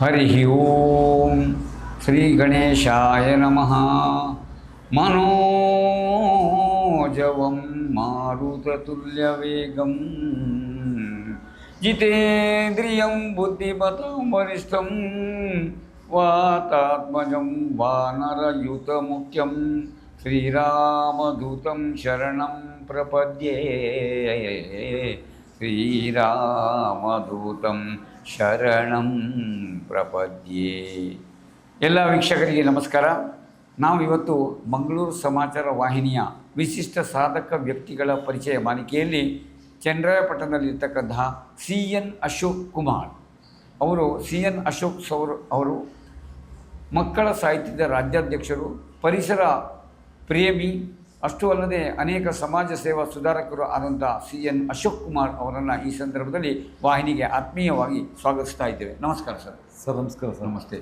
हरि हरिः ॐ श्रीगणेशाय नमः। मनोजवं मारुततुल्यवेगं जितेन्द्रियं वरिष्ठ वरिष्ठं। वातात्मजं वानरयुतमुख्यं। श्रीरामदूत शरण प्रपद्ये। श्रीरामदूत ಶರಣಂ ಪ್ರಪದ್ಯೆ. ಎಲ್ಲ ವೀಕ್ಷಕರಿಗೆ ನಮಸ್ಕಾರ. ನಾವು ಇವತ್ತು ಮಂಗಳೂರು ಸಮಾಚಾರ ವಾಹಿನಿಯ ವಿಶಿಷ್ಟ ಸಾಧಕ ವ್ಯಕ್ತಿಗಳ ಪರಿಚಯ ಮಾಲಿಕೆಯಲ್ಲಿ ಚಂದ್ರಾಯಪಟ್ಟಣದಲ್ಲಿರ್ತಕ್ಕಂತಹ ಸಿ ಎನ್ ಅಶೋಕ್ ಕುಮಾರ್. ಅವರು ಸಿ ಎನ್ ಅಶೋಕ್ ಸೌರ್ ಅವರು ಮಕ್ಕಳ ಸಾಹಿತ್ಯದ ರಾಜ್ಯಾಧ್ಯಕ್ಷರು, ಪರಿಸರ ಪ್ರೇಮಿ ಅಷ್ಟು ಅಲ್ಲದೆ ಅನೇಕ ಸಮಾಜ ಸೇವಾ ಸುಧಾರಕರು ಆದಂಥ ಸಿ ಎನ್ ಅಶೋಕ್ ಕುಮಾರ್ ಅವರನ್ನು ಈ ಸಂದರ್ಭದಲ್ಲಿ ವಾಹಿನಿಗೆ ಆತ್ಮೀಯವಾಗಿ ಸ್ವಾಗತಿಸ್ತಾ ಇದ್ದೇವೆ. ನಮಸ್ಕಾರ ಸರ್. ಸರ್ ನಮಸ್ಕಾರ ಸರ್. ನಮಸ್ತೆ.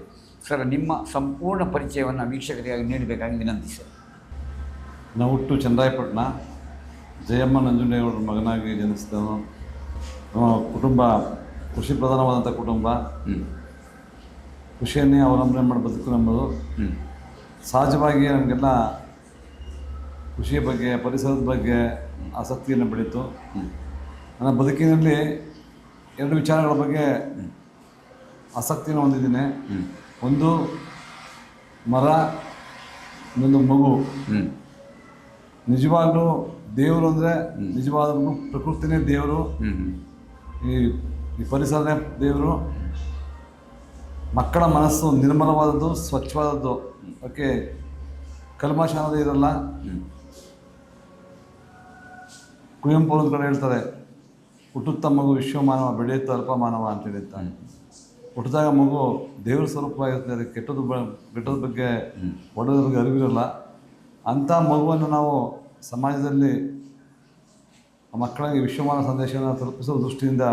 ಸರ್ ನಿಮ್ಮ ಸಂಪೂರ್ಣ ಪರಿಚಯವನ್ನು ವೀಕ್ಷಕರಿಗಾಗಿ ನೀಡಬೇಕಾಗಿ ವಿನಂತಿ ಸರ್. ನಾವು ಹುಟ್ಟು ಚಂದ್ರಾಯಪಟ್ಟಣ. ಜಯಮ್ಮ ನಂಜುಂಡೇಗೌಡರ ಮಗನಾಗಿ ಜನಿಸಿದನು ನಮ್ಮ ಕುಟುಂಬ ಕೃಷಿ ಪ್ರಧಾನವಾದಂಥ ಕುಟುಂಬ. ಕೃಷಿಯನ್ನೇ ಅವಲಂಬನೆ ಮಾಡಿ ಬದುಕು ನಮ್ಮದು ಸಹಜವಾಗಿ ನಮಗೆಲ್ಲ ಕೃಷಿಯ ಬಗ್ಗೆ ಪರಿಸರದ ಬಗ್ಗೆ ಆಸಕ್ತಿಯನ್ನು ಬೆಳೀತು ನನ್ನ ಬದುಕಿನಲ್ಲಿ ಎರಡು ವಿಚಾರಗಳ ಬಗ್ಗೆ ಆಸಕ್ತಿಯನ್ನು ಹೊಂದಿದ್ದೀನಿ. ಒಂದು ಮರ ಇನ್ನೊಂದು ಮಗು. ನಿಜವಾಗ್ಲೂ ದೇವರು ಅಂದರೆ ನಿಜವಾದ ಪ್ರಕೃತಿನೇ ದೇವರು. ಈ ಈ ಪರಿಸರನೇ ದೇವರು. ಮಕ್ಕಳ ಮನಸ್ಸು ನಿರ್ಮಲವಾದದ್ದು ಸ್ವಚ್ಛವಾದದ್ದು. ಅದಕ್ಕೆ ಕಲ್ಮಶ ಅನ್ನೋದೇ ಇರಲ್ಲ ಕುವೆಂಪು ಅಂತ ಕಡೆ ಹೇಳ್ತಾರೆ ಹುಟ್ಟುತ್ತ ಮಗು ವಿಶ್ವಮಾನವ ಬೆಳೆಯುತ್ತ ಅಲ್ಪ ಮಾನವ ಅಂತ. ಹೇಳಿದ್ದಾನೆ ಹುಟ್ಟಿದಾಗ ಮಗು ದೇವ್ರ ಸ್ವರೂಪವಾಗಿರುತ್ತೆ ಅದಕ್ಕೆ ಕೆಟ್ಟದ್ದು ಬ ಕೆಟ್ಟದ ಬಗ್ಗೆ ಒಳ್ಳೆಯದ್ರ ಬಗ್ಗೆ ಅರಿವಿರಲ್ಲ. ಅಂಥ ಮಗುವನ್ನು ನಾವು ಸಮಾಜದಲ್ಲಿ ಮಕ್ಕಳಿಗೆ ವಿಶ್ವಮಾನ ಸಂದೇಶವನ್ನು ತಲುಪಿಸುವ ದೃಷ್ಟಿಯಿಂದ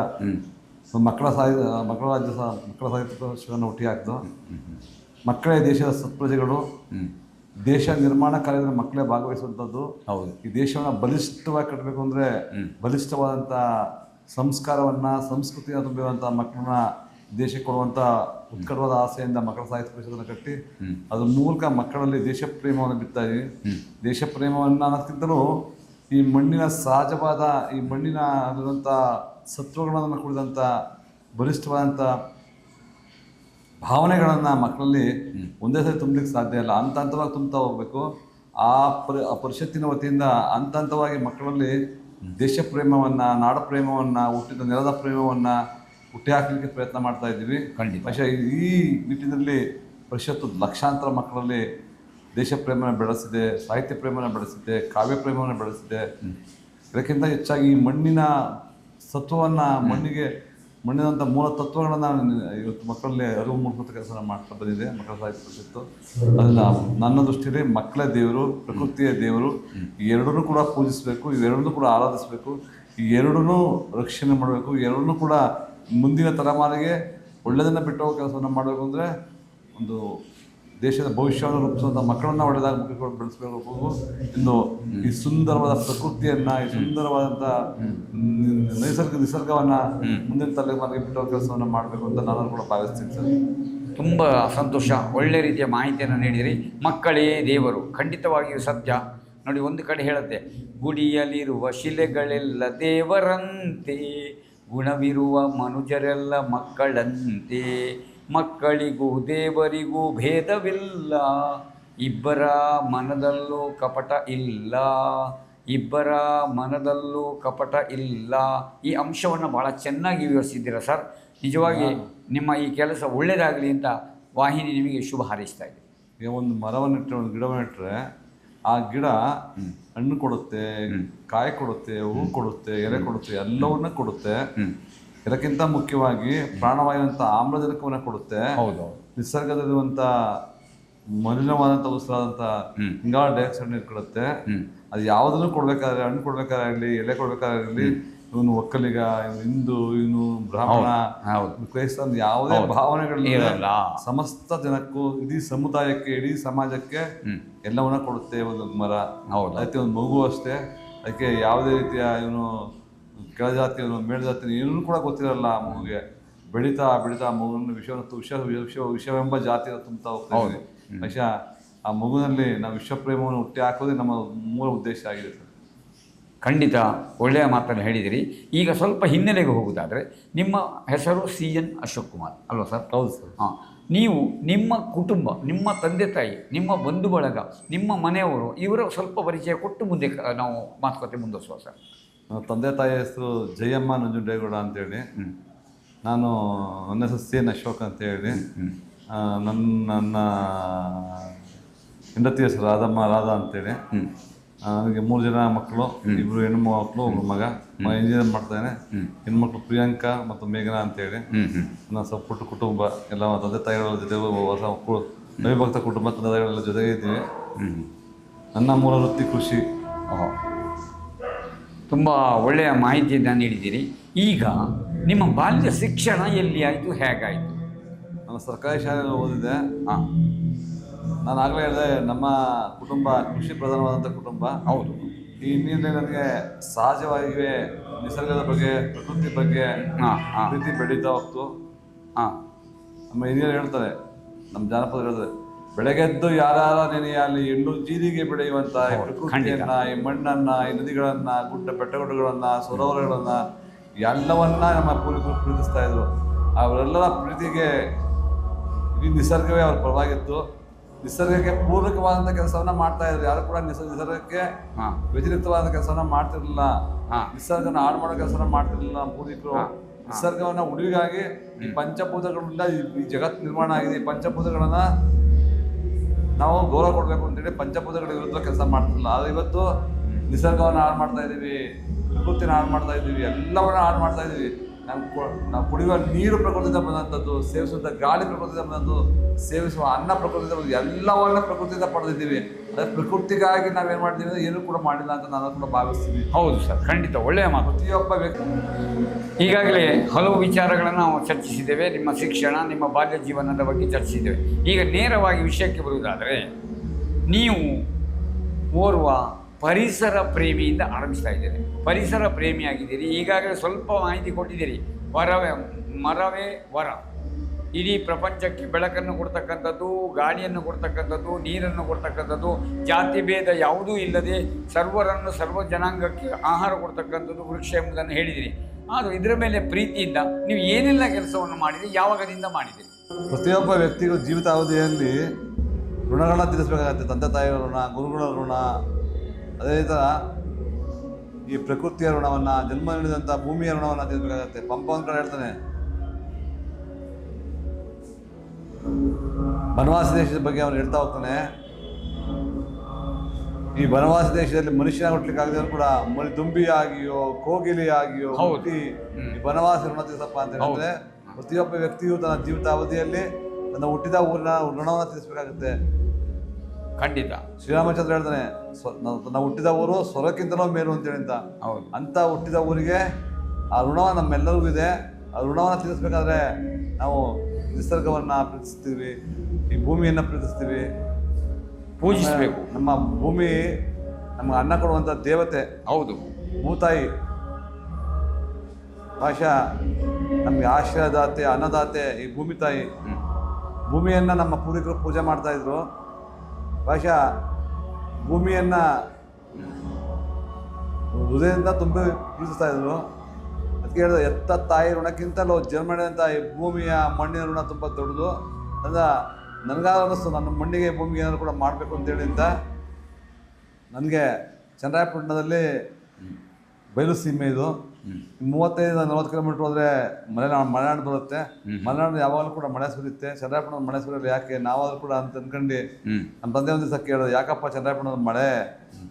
ಮಕ್ಕಳ ಸಾಹಿತ್ಯ ಮಕ್ಕಳ ರಾಜ್ಯ ಸಹ ಮಕ್ಕಳ ಸಾಹಿತ್ಯ ಹುಟ್ಟಿ ಹಾಕ್ತು ಮಕ್ಕಳೇ ದೇಶದ ಸತ್ಪ್ರಜೆಗಳು. ದೇಶ ನಿರ್ಮಾಣ ಕಾರ್ಯದಲ್ಲಿ ಮಕ್ಕಳೇ ಭಾಗವಹಿಸುವಂಥದ್ದು. ಹೌದು. ಈ ದೇಶವನ್ನು ಬಲಿಷ್ಠವಾಗಿ ಕಟ್ಟಬೇಕು ಅಂದರೆ ಬಲಿಷ್ಠವಾದಂಥ ಸಂಸ್ಕಾರವನ್ನು ಸಂಸ್ಕೃತಿಯ ತುಂಬಿರುವಂಥ ಮಕ್ಕಳನ್ನ ದೇಶಕ್ಕೆ ಕೊಡುವಂಥ ಉತ್ಕಟವಾದ ಆಸೆಯಿಂದ ಮಕ್ಕಳ ಸಾಹಿತ್ಯ ಪರಿಷತ್ತನ್ನು ಕಟ್ಟಿ. ಅದ್ರ ಮೂಲಕ ಮಕ್ಕಳಲ್ಲಿ ದೇಶ ಪ್ರೇಮವನ್ನು ಬಿತ್ತಾ ಇದ್ದೀವಿ ದೇಶ ಪ್ರೇಮವನ್ನು ಅನ್ನೋದಕ್ಕಿಂತಲೂ ಈ ಮಣ್ಣಿನ ಸಹಜವಾದ ಈ ಮಣ್ಣಿನ ಸತ್ವಗಳನ್ನು ಕುಡಿದಂಥ ಬಲಿಷ್ಠವಾದಂಥ ಭಾವನೆಗಳನ್ನು ಮಕ್ಕಳಲ್ಲಿ ಒಂದೇ ಸರಿ ತುಂಬಲಿಕ್ಕೆ ಸಾಧ್ಯ ಇಲ್ಲ. ಹಂತ ಹಂತವಾಗಿ ತುಂಬ್ತಾ ಹೋಗ್ಬೇಕು. ಆ ಪರಿ ಆ ಪರಿಷತ್ತಿನ ವತಿಯಿಂದ ಹಂತ ಹಂತವಾಗಿ ಮಕ್ಕಳಲ್ಲಿ ದೇಶ ಪ್ರೇಮವನ್ನು ನಾಡ ಪ್ರೇಮವನ್ನು ಹುಟ್ಟಿದ ನೆಲದ ಪ್ರೇಮವನ್ನು ಹುಟ್ಟಿ ಹಾಕಲಿಕ್ಕೆ ಪ್ರಯತ್ನ ಮಾಡ್ತಾ ಇದ್ದೀವಿ. ಖಂಡಿತ. ಈ ನಿಟ್ಟಿನಲ್ಲಿ ಪರಿಷತ್ತು ಲಕ್ಷಾಂತರ ಮಕ್ಕಳಲ್ಲಿ ದೇಶ ಪ್ರೇಮನ ಬೆಳೆಸಿದೆ ಸಾಹಿತ್ಯ ಪ್ರೇಮನ ಬೆಳೆಸಿದೆ ಕಾವ್ಯ ಪ್ರೇಮವನ್ನು ಬೆಳೆಸಿದೆ. ಇದಕ್ಕಿಂತ ಹೆಚ್ಚಾಗಿ ಮಣ್ಣಿನ ಸತ್ವವನ್ನು ಮಣ್ಣಿಗೆ ಮಣ್ಣಿನಂಥ ಮೂಲ ತತ್ವಗಳನ್ನು ಇವತ್ತು ಮಕ್ಕಳಲ್ಲಿ ಅರಿವು ಮೂಡಿಸುವಂಥ ಕೆಲಸ ಮಾಡ್ತಾ ಬಂದಿದೆ, ಮಕ್ಕಳ ಸಾಹಿತ್ಯ ಪರಿಷತ್ತು ಅದನ್ನು ನನ್ನ ದೃಷ್ಟಿಯಲ್ಲಿ ಮಕ್ಕಳ ದೇವರು, ಪ್ರಕೃತಿಯ ದೇವರು ಎರಡನ್ನೂ ಕೂಡ ಪೂಜಿಸಬೇಕು ಇವೆರಡನ್ನೂ ಕೂಡ ಆರಾಧಿಸಬೇಕು, ಈ ಎರಡನ್ನೂ ರಕ್ಷಣೆ ಮಾಡಬೇಕು ಎರಡನ್ನೂ ಕೂಡ ಮುಂದಿನ ತಲೆಮಾರಿಗೆ ಒಳ್ಳೆಯದನ್ನು ಬಿಟ್ಟು ಹೋಗೋ ಕೆಲಸವನ್ನು ಮಾಡಬೇಕು ಅಂದರೆ ಒಂದು ದೇಶದ ಭವಿಷ್ಯವನ್ನು ರೂಪಿಸುವಂಥ ಮಕ್ಕಳನ್ನ ಒಳ್ಳೆಯದಾಗಿ ಮಕ್ಕಳು ಬೆಳೆಸಬೇಕು ಇನ್ನು ಈ ಸುಂದರವಾದ ಪ್ರಕೃತಿಯನ್ನ ಈ ಸುಂದರವಾದಂಥ ನೈಸರ್ಗಿಕ ನಿಸರ್ಗವನ್ನ ಮುಂದಿನ ತಲೆಮಾರಿಗೆ ಬಿಟ್ಟು ಕೆಲಸವನ್ನು ಮಾಡಬೇಕು ಅಂತ ನಾನು ಕೂಡ ಭಾವಿಸ್ತೀನಿ ಸರ್. ತುಂಬ ಸಂತೋಷ ಒಳ್ಳೆ ರೀತಿಯ ಮಾಹಿತಿಯನ್ನು ನೀಡಿರಿ ಮಕ್ಕಳೇ ದೇವರು ಖಂಡಿತವಾಗಿಯೂ ಸತ್ಯ. ನೋಡಿ ಒಂದು ಕಡೆ ಹೇಳುತ್ತೆ ಗುಡಿಯಲ್ಲಿರುವ ಶಿಲೆಗಳೆಲ್ಲ ದೇವರಂತೆ ಗುಣವಿರುವ ಮನುಜರೆಲ್ಲ ಮಕ್ಕಳಂತೆ. ಮಕ್ಕಳಿಗೂ ದೇವರಿಗೂ ಭೇದವಿಲ್ಲ. ಇಬ್ಬರ ಮನದಲ್ಲೂ ಕಪಟ ಇಲ್ಲ. ಇಬ್ಬರ ಮನದಲ್ಲೂ ಕಪಟ ಇಲ್ಲ. ಈ ಅಂಶವನ್ನು ಭಾಳ ಚೆನ್ನಾಗಿ ವಿವರಿಸಿದ್ದೀರಾ ಸರ್? ನಿಜವಾಗಿ ನಿಮ್ಮ ಈ ಕೆಲಸ ಒಳ್ಳೆಯದಾಗಲಿ ಅಂತ ವಾಹಿನಿ ನಿಮಗೆ ಶುಭ ಹಾರೈಸ್ತಾ ಇದೆ. ಈಗ ಒಂದು ಮರವನ್ನು ಇಟ್ಟರೆ ಒಂದು ಗಿಡವನ್ನು ಇಟ್ಟರೆ ಆ ಗಿಡ ಹಣ್ಣು ಕೊಡುತ್ತೆ ಕಾಯಿ ಕೊಡುತ್ತೆ ಹೂ ಕೊಡುತ್ತೆ ಎಲೆ ಕೊಡುತ್ತೆ ಎಲ್ಲವನ್ನ ಕೊಡುತ್ತೆ. ಇದಕ್ಕಿಂತ ಮುಖ್ಯವಾಗಿ ಪ್ರಾಣವಾಯುವಂಥ ಆಮ್ಲಜನಕವನ್ನು ಕೊಡುತ್ತೆ. ಹೌದು. ನಿಸರ್ಗದಲ್ಲಿರುವಂಥ ಮಲಿನವಾದಂಥ ಉಸಿರಾದಂಥ ಇಂಗಾಲ ಡೈಆಕ್ಸೈಡ್ ನೀರು ಕೊಡುತ್ತೆ. ಅದು ಯಾವುದನ್ನು ಕೊಡ್ಬೇಕಾದ್ರೆ ಹಣ್ಣು ಕೊಡ್ಬೇಕಾಗಲಿ ಎಲೆ ಕೊಡ್ಬೇಕಾಗಲಿ ಇವನು ಒಕ್ಕಲಿಗ ಇವನು ಹಿಂದೂ ಇವನು ಬ್ರಾಹ್ಮಣ ಹೌದು. ಕ್ರೈಸ್ತ ಯಾವುದೇ ಭಾವನೆಗಳಿಲ್ಲ ಸಮಸ್ತ ಜನಕ್ಕೂ ಇಡೀ ಸಮುದಾಯಕ್ಕೆ ಇಡೀ ಸಮಾಜಕ್ಕೆ ಎಲ್ಲವನ್ನ ಕೊಡುತ್ತೆ ಒಂದು ಮರ. ಹೌದು. ಅದಕ್ಕೆ ಒಂದು ಮಗು ಅಷ್ಟೇ. ಅದಕ್ಕೆ ಯಾವುದೇ ರೀತಿಯ ಇವನು ಕೆಳಜಾತಿ ಇವನು ಮೇಲ್ಜಾತಿ ಏನೂ ಕೂಡ ಗೊತ್ತಿರಲ್ಲ ಆ ಮಗುಗೆ ಬೆಳೀತಾ ಬೆಳೀತಾ ಆ ಮಗುವನ್ನು ವಿಷಯವನ್ನು ವಿಷ ವಿಷ ವಿಶ್ವವೆಂಬ ಜಾತಿಯ ತುಂಬ್ತಾ ಹೋಗ್ತಾ. ಬಹುಶಃ ಆ ಮಗುವಿನಲ್ಲಿ ನಾವು ವಿಶ್ವ ಪ್ರೇಮವನ್ನು ಹುಟ್ಟಿ ಹಾಕೋದೇ ನಮ್ಮ ಮೂಲ ಉದ್ದೇಶ ಆಗಿದೆ ಸರ್ ಖಂಡಿತ ಒಳ್ಳೆಯ ಮಾತನ್ನು ಹೇಳಿದಿರಿ. ಈಗ ಸ್ವಲ್ಪ ಹಿನ್ನೆಲೆಗೆ ಹೋಗುವುದಾದರೆ ನಿಮ್ಮ ಹೆಸರು ಸಿ ಎನ್ ಅಶೋಕ್ ಕುಮಾರ್ ಅಲ್ವಾ ಸರ್? ಹೌದು ಸರ್. ಹಾಂ. ನೀವು ನಿಮ್ಮ ಕುಟುಂಬ ನಿಮ್ಮ ತಂದೆ ತಾಯಿ ನಿಮ್ಮ ಬಂಧು ಬಳಗ ನಿಮ್ಮ ಮನೆಯವರು ಇವರ ಸ್ವಲ್ಪ ಪರಿಚಯ ಕೊಟ್ಟು ಮುಂದೆ ನಾವು ಮಾತುಕತೆ ಮುಂದುವರಿಸುವ ಸರ್. ತಂದೆ ತಾಯಿ ಹೆಸರು ಜಯಮ್ಮ ನಂಜುಂಡೇಗೌಡ ಅಂತೇಳಿ. ನಾನು ನನ್ನ ಹೆಸರು ಸಿ ಎನ್ ಅಶೋಕ್ ಅಂತೇಳಿ. ನನ್ನ ನನ್ನ ಹೆಂಡತಿ ಹೆಸರು ರಾಧಮ್ಮ ರಾಧಾ ಅಂತೇಳಿ. ನನಗೆ ಮೂರು ಜನ ಮಕ್ಕಳು ಇಬ್ಬರು ಹೆಣ್ಣು ಮಕ್ಕಳು ಒಬ್ಬರು ಮಗ. ಮಗ ಇಂಜಿನಿಯರ್ ಮಾಡ್ತಾನೆ. ಹೆಣ್ಮಕ್ಳು ಪ್ರಿಯಾಂಕಾ ಮತ್ತು ಮೇಘನಾ ಅಂತೇಳಿ. ನಾನು ಸ್ವಲ್ಪ ಪುಟ್ಟ ಕುಟುಂಬ ಎಲ್ಲ ತಂದೆ ತಾಯಿಗಳ ಜೊತೆ ಹೊಸ ನವಿಭಕ್ತ ಕುಟುಂಬ ತಂದೆ ತಾಯಿಗಳೆಲ್ಲ ಜೊತೆಗೆ ಇದ್ದೀವಿ. ನನ್ನ ಮೂಲ ವೃತ್ತಿ ಕೃಷಿ. ತುಂಬ ಒಳ್ಳೆಯ ಮಾಹಿತಿಯನ್ನು ನೀಡಿದ್ದೀರಿ. ಈಗ ನಿಮ್ಮ ಬಾಲ್ಯ ಶಿಕ್ಷಣ ಎಲ್ಲಿ ಆಯಿತು ಹೇಗಾಯಿತು? ನಾನು ಸರ್ಕಾರಿ ಶಾಲೆಯಲ್ಲಿ ಓದಿದೆ ಹಾಂ. ನಾನು ಆಗಲೇ ಹೇಳಿದೆ ನಮ್ಮ ಕುಟುಂಬ ಕೃಷಿ ಪ್ರಧಾನವಾದಂಥ ಕುಟುಂಬ. ಹೌದು. ಈ ಹಿನ್ನೆಲೆ ನನಗೆ ಸಹಜವಾಗಿವೆ. ನಿಸರ್ಗದ ಬಗ್ಗೆ ಪ್ರಕೃತಿ ಬಗ್ಗೆ ಪ್ರೀತಿ ಬೆಳೀತಾ ಹೋಗ್ತು. ಹಾಂ. ನಮ್ಮ ಹಿರಿಯರು ಹೇಳ್ತಾರೆ ನಮ್ಮ ಜಾನಪದ ಹೇಳ್ತಾರೆ ಬೆಳಗ್ಗೆದ್ದು ಯಾರಾರ ನೆನೆಯಲ್ಲಿ ಹೆಣ್ಣು ಜೀರಿಗೆ ಬೆಳೆಯುವಂತ ಈ ಹೌದು, ಪ್ರಕೃತಿಯನ್ನ ಈ ಮಣ್ಣನ್ನ ಈ ನದಿಗಳನ್ನ ಗುಡ್ಡ ಬೆಟ್ಟಗುಡ್ಡಗಳನ್ನ ಸರೋವರಗಳನ್ನ ಎಲ್ಲವನ್ನ ನಮ್ಮ ಪೂರ್ವಿಕರು ಪ್ರೀತಿಸ್ತಾ ಇದ್ರು. ಅವರೆಲ್ಲರ ಪ್ರೀತಿಗೆ ಇಡೀ ನಿಸರ್ಗವೇ ಅವ್ರ ಪರವಾಗಿತ್ತು. ನಿಸರ್ಗಕ್ಕೆ ಪೂರಕವಾದಂತ ಕೆಲಸವನ್ನ ಮಾಡ್ತಾ ಇದ್ರು. ಯಾರು ಕೂಡ ನಿಸರ್ಗ ನಿಸರ್ಗಕ್ಕೆ ವ್ಯತಿರಿಕ್ತವಾದ ಕೆಲಸವನ್ನ ಮಾಡ್ತಿರ್ಲಿಲ್ಲ. ನಿಸರ್ಗನ ಹಾಳು ಮಾಡೋ ಕೆಲಸನ ಮಾಡ್ತಿರ್ಲಿಲ್ಲ ನಮ್ಮ ಪೂರ್ವಿಕರು ನಿಸರ್ಗವನ್ನ ಉಳಿಗಾಗಿ ಈ ಪಂಚಭೂತಗಳಿಂದ ಈ- ಜಗತ್ ಜಗತ್ತು ನಿರ್ಮಾಣ ಆಗಿದೆ. ಈ ಪಂಚಭೂತಗಳನ್ನ ನಾವು ಗೌರವ ಕೊಡಬೇಕು ಅಂತೇಳಿ ಪಂಚಭೂತಗಳ ವಿರುದ್ಧ ಕೆಲಸ ಮಾಡ್ತಿಲ್ಲ ಆದ್ರೆ ಇವತ್ತು ನಿಸರ್ಗವನ್ನ ಹಾಳು ಮಾಡ್ತಾ ಇದೀವಿ ಪ್ರಕೃತಿನ ಹಾಳು ಮಾಡ್ತಾ ಇದೀವಿ, ಎಲ್ಲವನ್ನ ಹಾಳು ಮಾಡ್ತಾ ಇದೀವಿ. ನಾವು ಕು- ನಾವು ಕುಡಿಯುವ ನೀರು ಪ್ರಕೃತಿಯಿಂದ ಬಂದಂಥದ್ದು ಸೇವಿಸುವಂಥ ಗಾಳಿ ಪ್ರಕೃತಿಯಿಂದ ಬಂದದ್ದು ಸೇವಿಸುವ ಅನ್ನ ಪ್ರಕೃತಿಯಿಂದ ಬಂದು ಎಲ್ಲವನ್ನ ಪ್ರಕೃತಿಯಿಂದ ಪಡೆದಿದ್ದೀವಿ. ಅದೇ ಪ್ರಕೃತಿಗಾಗಿ ನಾವೇನು ಮಾಡ್ತೀವಿ ಅಂದರೆ ಏನೂ ಕೂಡ ಮಾಡಿಲ್ಲ ಅಂತ ನಾನು ಕೂಡ ಭಾವಿಸ್ತೀನಿ ಹೌದು ಸರ್ ಖಂಡಿತ ಒಳ್ಳೆಯ ಮಾತು. ಪ್ರತಿಯೊಬ್ಬ ವ್ಯಕ್ತಿ ಈಗಾಗಲೇ ಹಲವು ವಿಚಾರಗಳನ್ನು ನಾವು ಚರ್ಚಿಸಿದ್ದೇವೆ ನಿಮ್ಮ ಶಿಕ್ಷಣ ನಿಮ್ಮ ಬಾಲ್ಯ ಜೀವನದ ಬಗ್ಗೆ ಚರ್ಚಿಸಿದ್ದೇವೆ. ಈಗ ನೇರವಾಗಿ ವಿಷಯಕ್ಕೆ ಬರುವುದಾದರೆ ನೀವು ಓರ್ವ ಪರಿಸರ ಪ್ರೇಮಿಯಿಂದ ಆರಂಭಿಸ್ತಾ ಇದ್ದೇನೆ. ಪರಿಸರ ಪ್ರೇಮಿಯಾಗಿದ್ದೀರಿ. ಈಗಾಗಲೇ ಸ್ವಲ್ಪ ಮಾಹಿತಿ ಕೊಟ್ಟಿದ್ದೀರಿ. ವರವೇ, ಮರವೇ ವರ. ಇಡೀ ಪ್ರಪಂಚಕ್ಕೆ ಬೆಳಕನ್ನು ಕೊಡ್ತಕ್ಕಂಥದ್ದು, ಗಾಳಿಯನ್ನು ಕೊಡ್ತಕ್ಕಂಥದ್ದು, ನೀರನ್ನು ಕೊಡ್ತಕ್ಕಂಥದ್ದು, ಜಾತಿ ಭೇದ ಯಾವುದೂ ಇಲ್ಲದೆ ಸರ್ವರನ್ನು ಸರ್ವ ಜನಾಂಗಕ್ಕೆ ಆಹಾರ ಕೊಡ್ತಕ್ಕಂಥದ್ದು ವೃಕ್ಷ ಎಂಬುದನ್ನು ಹೇಳಿದಿರಿ ಆದರೂ ಇದರ ಮೇಲೆ ಪ್ರೀತಿಯಿಂದ ನೀವು ಏನೆಲ್ಲ ಕೆಲಸವನ್ನು ಮಾಡಿದಿರಿ? ಯಾವಾಗದಿಂದ ಮಾಡಿದಿರಿ? ಪ್ರತಿಯೊಬ್ಬ ವ್ಯಕ್ತಿಗೂ ಜೀವಿತಾವಧಿಯಲ್ಲಿ ಋಣಗಳನ್ನ ತೀರಿಸಬೇಕಾಗತ್ತೆ. ತಂದೆ ತಾಯಿಯ ಋಣ, ಗುರುಗಳ ಋಣ ಅದೇ ಥರ ಈ ಪ್ರಕೃತಿಯ ಋಣವನ್ನ ಜನ್ಮ ನೀಡಿದಂಥ ಭೂಮಿಯ ಋಣವನ್ನ ತಿನ್ನಬೇಕಾಗತ್ತೆ ಪಂಪ ಒಂದ್ ಕಡೆ ಹೇಳ್ತಾನೆ. ಬನವಾಸ ದೇಶದ ಬಗ್ಗೆ ಅವನು ಹೇಳ್ತಾ ಹೋಗ್ತಾನೆ. ಈ ಬನವಾಸ ದೇಶದಲ್ಲಿ ಮನುಷ್ಯನ ಹುಟ್ಲಿಕ್ಕಾಗದೆ ಕೂಡ ಮಳಿ ತುಂಬಿ ಆಗಿಯೋ ಕೋಗಿಲಿ ಆಗಿಯೋ ಹುಟ್ಟಿ ಈ ಬನವಾಸ ಋಣ ತೀರ್ಸಪ್ಪ ಅಂತ ಹೇಳಿದ್ರೆ ಪ್ರತಿಯೊಬ್ಬ ವ್ಯಕ್ತಿಯು ತನ್ನ ಜೀವಿತ ಅವಧಿಯಲ್ಲಿ ತನ್ನ ಹುಟ್ಟಿದ ಊರಿನ ಋಣವನ್ನು ತೀರಿಸಬೇಕಾಗುತ್ತೆ ಖಂಡಿತ. ಶ್ರೀರಾಮಚಂದ್ರ ಹೇಳ್ತಾನೆ ಸ್ವ- ನಾವು- ಹುಟ್ಟಿದ ಊರು ಸ್ವರಕ್ಕಿಂತಲೂ ಮೇಲು ಅಂತೇಳಿ ಅಂತ. ಹೌದು. ಅಂತ ಹುಟ್ಟಿದ ಊರಿಗೆ ಆ ಋಣ ನಮ್ಮೆಲ್ಲರಿಗೂ ಇದೆ. ಆ ಋಣವನ್ನು ತೀರಿಸ್ಬೇಕಾದ್ರೆ ನಾವು ನಿಸರ್ಗವನ್ನು ಪ್ರೀತಿಸ್ತೀವಿ ಈ ಭೂಮಿಯನ್ನು ಪ್ರೀತಿಸ್ತೀವಿ. ಪೂಜಿಸಬೇಕು. ನಮ್ಮ ಭೂಮಿ ನಮ್ಗೆ ಅನ್ನ ಕೊಡುವಂಥ ದೇವತೆ. ಹೌದು. ಭೂತಾಯಿ. ಭಾಷಾ ನಮಗೆ ಆಶ್ರಯದಾತೆ ಅನ್ನದಾತೆ ಈ ಭೂಮಿ ತಾಯಿ. ಭೂಮಿಯನ್ನು ನಮ್ಮ ಪೂರ್ವಿಕರು ಪೂಜೆ ಮಾಡ್ತಾ ಇದ್ರು. ಭಾಷಾ ಭೂಮಿಯನ್ನು ಹೃದಯದಿಂದ ತುಂಬಿ ಪ್ರೀತಿಸ್ತಾ ಇದ್ರು ಅದಕ್ಕೆ ಹೇಳಿದ ಎತ್ತ ತಾಯಿ ಋಣಕ್ಕಿಂತಲೂ ಜನ್ಮಣಿದಂಥ ಈ ಭೂಮಿಯ ಮಣ್ಣಿನ ಋಣ ತುಂಬ ದೊಡ್ಡದು. ಅಂದ ನನಗಾದ ಅನ್ನಿಸ್ತು ನನ್ನ ಮಣ್ಣಿಗೆ ಭೂಮಿಗೆ ಏನಾದರೂ ಕೂಡ ಮಾಡಬೇಕು ಅಂತ ಅಂತ ನನಗೆ ಚನ್ನರಾಯಪಟ್ಟಣದಲ್ಲಿ ಬಯಲು ಸೀಮೆ ಇದು. ಮೂವತ್ತೈದು ನಲವತ್ತು ಕಿಲೋಮೀಟರ್ ಹೋದರೆ ಮಲೆನಾಡು ಮಲೆನಾಡು ಬರುತ್ತೆ. ಮಲೆನಾಡು ಯಾವಾಗಲೂ ಕೂಡ ಮಳೆ ಸುರಿಯುತ್ತೆ. ಚಂದ್ರಾಪಣ ಮಳೆ ಸುರಿಯೋದು ಯಾಕೆ? ನಾವಾದ್ರೂ ಕೂಡ ಅಂತ ಅನ್ಕೊಂಡು ನಮ್ಮ ತಂದೆ ಒಂದು ದಿವಸ ಕೇಳೋದು ಯಾಕಪ್ಪ ಚಂದ್ರಾಪಣ ಮಳೆ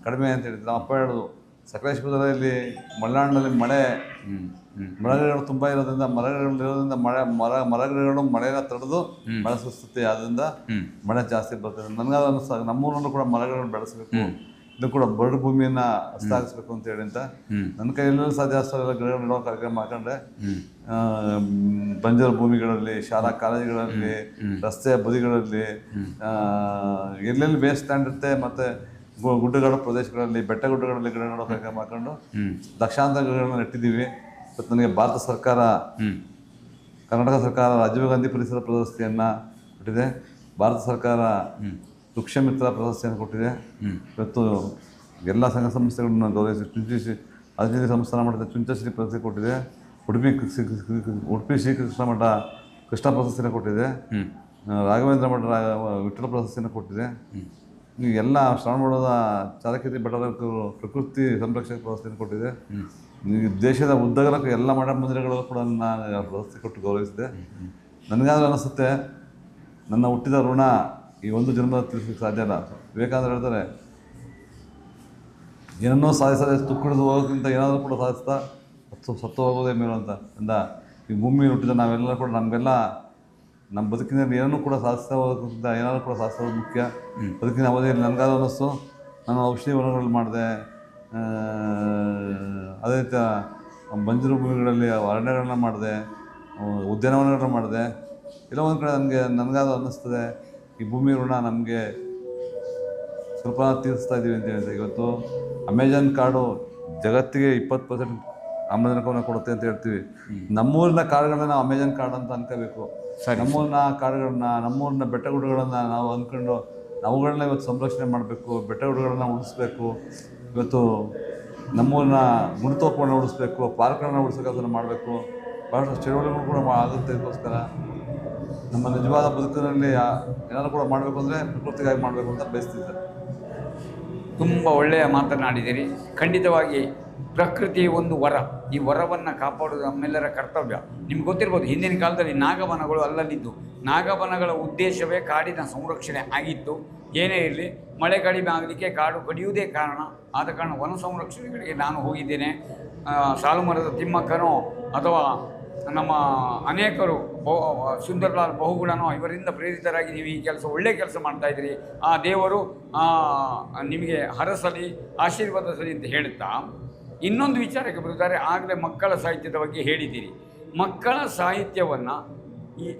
ಕಡಿಮೆ ಅಂತ ಹೇಳಿದ್ರು? ನಮ್ಮ ಅಪ್ಪ ಹೇಳೋದು ಸಕಲೇಶ್ಪುರದಲ್ಲಿ ಮಲೆನಾಡಿನಲ್ಲಿ ಮಳೆ ಮರಗಿಡಗಳು ತುಂಬ ಇರೋದ್ರಿಂದ ಮರಗಳಿರೋದ್ರಿಂದ ಮಳೆ ಮರ ಮರಗಿಡಗಳು ಮಳೆನ ತಡೆದು ಮಳೆ ಸುರಿಸುತ್ತೆ. ಅದರಿಂದ ಮಳೆ ಜಾಸ್ತಿ ಬರ್ತದೆ. ನನಗಾದ ಅನಿಸ್ತಾ ನಮ್ಮೂರಲ್ಲೂ ಕೂಡ ಮರಗಳನ್ನು ಬೆಳೆಸಬೇಕು. ಇದು ಕೂಡ ಬರಡು ಭೂಮಿಯನ್ನ ಸ್ಥಾಪಿಸ್ಬೇಕು ಅಂತ ಹೇಳಿ ಅಂತ ನನ್ನ ಕೈಯಲ್ಲೂ ಸಾಧ್ಯ ಅಷ್ಟೆಲ್ಲ ಗಿಡ ನೆಡೋ ಕಾರ್ಯಕ್ರಮ ಹಾಕೊಂಡೆ. ಬಂಜರ ಭೂಮಿಗಳಲ್ಲಿ ಶಾಲಾ ಕಾಲೇಜುಗಳಲ್ಲಿ ರಸ್ತೆಯ ಬದಿಗಳಲ್ಲಿ ಎಲ್ಲೆಲ್ಲಿ ವೇಸ್ಟ್ ಸ್ಟ್ಯಾಂಡ್ ಇರುತ್ತೆ ಮತ್ತೆ ಗುಡ್ಡಗಾಡು ಪ್ರದೇಶಗಳಲ್ಲಿ ಬೆಟ್ಟ ಗುಡ್ಡಗಳಲ್ಲಿ ಗಿಡ ನೆಡೋ ಕಾರ್ಯಕ್ರಮ ಹಾಕೊಂಡು ಲಕ್ಷಾಂತರ ಗಿಡಗಳನ್ನ ನೆಟ್ಟಿದ್ದೀವಿ. ಮತ್ತು ನನಗೆ ಭಾರತ ಸರ್ಕಾರ ಕರ್ನಾಟಕ ಸರ್ಕಾರ ರಾಜೀವ್ ಗಾಂಧಿ ಪರಿಸರ ಪ್ರಶಸ್ತಿಯನ್ನು ಕೊಟ್ಟಿದೆ. ಭಾರತ ಸರ್ಕಾರ ವೃಕ್ಷ ಮಿತ್ರ ಪ್ರಶಸ್ತಿಯನ್ನು ಕೊಟ್ಟಿದೆ. ಇವತ್ತು ಎಲ್ಲ ಸಂಘ ಸಂಸ್ಥೆಗಳನ್ನು ಗೌರವಿಸಿ ಚುಂಚಿಸಿ ರಾಜಕೀಯ ಸಂಸ್ಥಾನ ಮಠದ ಚುಂಚಶ್ರೀ ಪ್ರಶಸ್ತಿ ಕೊಟ್ಟಿದೆ. ಉಡುಪಿ ಉಡುಪಿ ಶ್ರೀಕೃಷ್ಣ ಮಠ ಕೃಷ್ಣ ಪ್ರಶಸ್ತಿಯನ್ನು ಕೊಟ್ಟಿದೆ. ರಾಘವೇಂದ್ರ ಮಠ ವಿಠಲ ವಿಠ್ಠಲ ಪ್ರಶಸ್ತಿಯನ್ನು ಕೊಟ್ಟಿದೆ. ಎಲ್ಲ ಶ್ರವಣಬೆಳಗೊಳದ ಚಾಲಕೇರಿ ಬೆಟ್ಟದಕರು ಪ್ರಕೃತಿ ಸಂರಕ್ಷಕ ಪ್ರಶಸ್ತಿಯನ್ನು ಕೊಟ್ಟಿದೆ. ದೇಶದ ಉದ್ದಗಲಕ್ಕೂ ಎಲ್ಲ ಮಠ ಮಂದಿರಗಳು ಕೂಡ ನಾನು ಪ್ರಶಸ್ತಿ ಕೊಟ್ಟು ಗೌರವಿಸಿದೆ. ನನಗಾದ್ರೂ ಅನಿಸುತ್ತೆ ನನ್ನ ಹುಟ್ಟಿದ ಋಣ ಈ ಒಂದು ಜನ್ಮ ತಿಳಿಸ್ಲಿಕ್ಕೆ ಸಾಧ್ಯ ಇಲ್ಲ ವಿವೇಕಾನಂದ ಹೇಳ್ತಾರೆ ಏನನ್ನೋ ಸಾಧಿಸದೆ ತುಕ್ಕಿಡಿದು ಹೋಗೋಕ್ಕಿಂತ ಏನಾದರೂ ಕೂಡ ಸಾಧಿಸ್ತಾ ಸತ್ತು ಸತ್ತು ಹೋಗೋದೇ ಮೇಲು ಅಂತ ಅಂದ ಈ ಭೂಮಿ ಹುಟ್ಟಿದ ನಾವೆಲ್ಲ ಕೂಡ ನಮಗೆಲ್ಲ ನಮ್ಮ ಬದುಕಿನಲ್ಲಿ ಏನನ್ನೂ ಕೂಡ ಸಾಧಿಸ್ತಾ ಹೋಗೋಕ್ಕಿಂತ ಏನಾದರೂ ಕೂಡ ಸಾಧಿಸೋದು ಮುಖ್ಯ. ಬದುಕಿನ ಅವಧಿಯಲ್ಲಿ ನನಗಾದ್ರೂ ಅನ್ನಿಸ್ತು ನಾನು ಔಷಧಿ ವನಗಳಲ್ಲಿ ಮಾಡಿದೆ ಅದೇ ರೀತಿ ಬಂಜರು ಭೂಮಿಗಳಲ್ಲಿ ಅರಣ್ಯಗಳನ್ನ ಮಾಡಿದೆ ಉದ್ಯಾನವನಗಳನ್ನ ಮಾಡಿದೆ. ಎಲ್ಲ ಒಂದು ಕಡೆ ನನಗೆ ನನಗಾದ್ರೂ ಅನ್ನಿಸ್ತದೆ ಈ ಭೂಮಿ ಋಣ ನಮಗೆ ಸ್ವಲ್ಪ ತೀರಿಸ್ತಾ ಇದ್ದೀವಿ ಅಂತ ಹೇಳಿದ್ರೆ ಇವತ್ತು. ಅಮೆಜಾನ್ ಕಾರ್ಡು ಜಗತ್ತಿಗೆ ಇಪ್ಪತ್ತು ಪರ್ಸೆಂಟ್ ಆಮ್ಲಜನಕವನ್ನು ಕೊಡುತ್ತೆ ಅಂತ ಹೇಳ್ತೀವಿ. ನಮ್ಮೂರಿನ ಕಾರ್ಡ್ಗಳನ್ನ ನಾವು ಅಮೆಜಾನ್ ಕಾರ್ಡ್ ಅಂತ ಅನ್ಕೋಬೇಕು. ನಮ್ಮೂರಿನ ಕಾರ್ಡ್ಗಳನ್ನ ನಮ್ಮೂರಿನ ಬೆಟ್ಟ ಗುಡ್ಡಗಳನ್ನು ನಾವು ಅಂದ್ಕೊಂಡು ಅವುಗಳನ್ನ ಇವತ್ತು ಸಂರಕ್ಷಣೆ ಮಾಡಬೇಕು ಬೆಟ್ಟ ಗುಡ್ಡಗಳನ್ನ ಉಳಿಸ್ಬೇಕು ಇವತ್ತು ನಮ್ಮೂರಿನ ಗುಣತೋಪವನ್ನು ಉಳಿಸ್ಬೇಕು ಪಾರ್ಕ್ಗಳನ್ನ ಉಳಿಸ್ಬೇಕು ಅದನ್ನು ಮಾಡಬೇಕು. ಭಾಳಷ್ಟು ಚಳುವಳಿಗಳು ಕೂಡ ಆಗುತ್ತೆ ಇದಕ್ಕೋಸ್ಕರ. ನಮ್ಮ ನಿಜವಾದ ಬದುಕಿನಲ್ಲಿ ಏನಾದರೂ ಕೂಡ ಮಾಡಬೇಕು ಅಂದರೆ ಪ್ರಕೃತಿಗಾಗಿ ಮಾಡಬೇಕು ಅಂತ ಬಯಸ್ತಿದ್ದೆ. ತುಂಬ ಒಳ್ಳೆಯ ಮಾತನಾಡಿದ್ದೀರಿ ಖಂಡಿತವಾಗಿ ಪ್ರಕೃತಿ ಒಂದು ವರ. ಈ ವರವನ್ನು ಕಾಪಾಡುವುದು ನಮ್ಮೆಲ್ಲರ ಕರ್ತವ್ಯ. ನಿಮ್ಗೆ ಗೊತ್ತಿರ್ಬೋದು, ಹಿಂದಿನ ಕಾಲದಲ್ಲಿ ನಾಗವನಗಳು ಅಲ್ಲಲ್ಲಿದ್ದು. ನಾಗವನಗಳ ಉದ್ದೇಶವೇ ಕಾಡಿನ ಸಂರಕ್ಷಣೆ ಆಗಿತ್ತು. ಏನೇ ಇರಲಿ, ಮಳೆ ಕಡಿಮೆ ಆಗಲಿಕ್ಕೆ ಕಾಡು ಕಡಿಯುವುದೇ ಕಾರಣ. ಆದ ಕಾರಣ ವನ ಸಂರಕ್ಷಣೆಗಳಿಗೆ ನಾನು ಹೋಗಿದ್ದೇನೆ. ಸಾಲು ಮರದ ತಿಮ್ಮಕ್ಕನೋ ಅಥವಾ ನಮ್ಮ ಅನೇಕರು ಬಹು ಸುಂದರ್ಲಾಲ್ ಬಹುಗುಣನೋ ಇವರಿಂದ ಪ್ರೇರಿತರಾಗಿ ನೀವು ಈ ಕೆಲಸ ಒಳ್ಳೆಯ ಕೆಲಸ ಮಾಡ್ತಾ ಇದ್ದೀರಿ. ಆ ದೇವರು ನಿಮಗೆ ಹರಸಲಿ ಆಶೀರ್ವಾದಿಸಲಿ ಅಂತ ಹೇಳುತ್ತಾ ಇನ್ನೊಂದು ವಿಚಾರಕ್ಕೆ ಬರುತ್ತಾರೆ ಆಗಲೇ ಮಕ್ಕಳ ಸಾಹಿತ್ಯದ ಬಗ್ಗೆ ಹೇಳಿದ್ದೀರಿ. ಮಕ್ಕಳ ಸಾಹಿತ್ಯವನ್ನು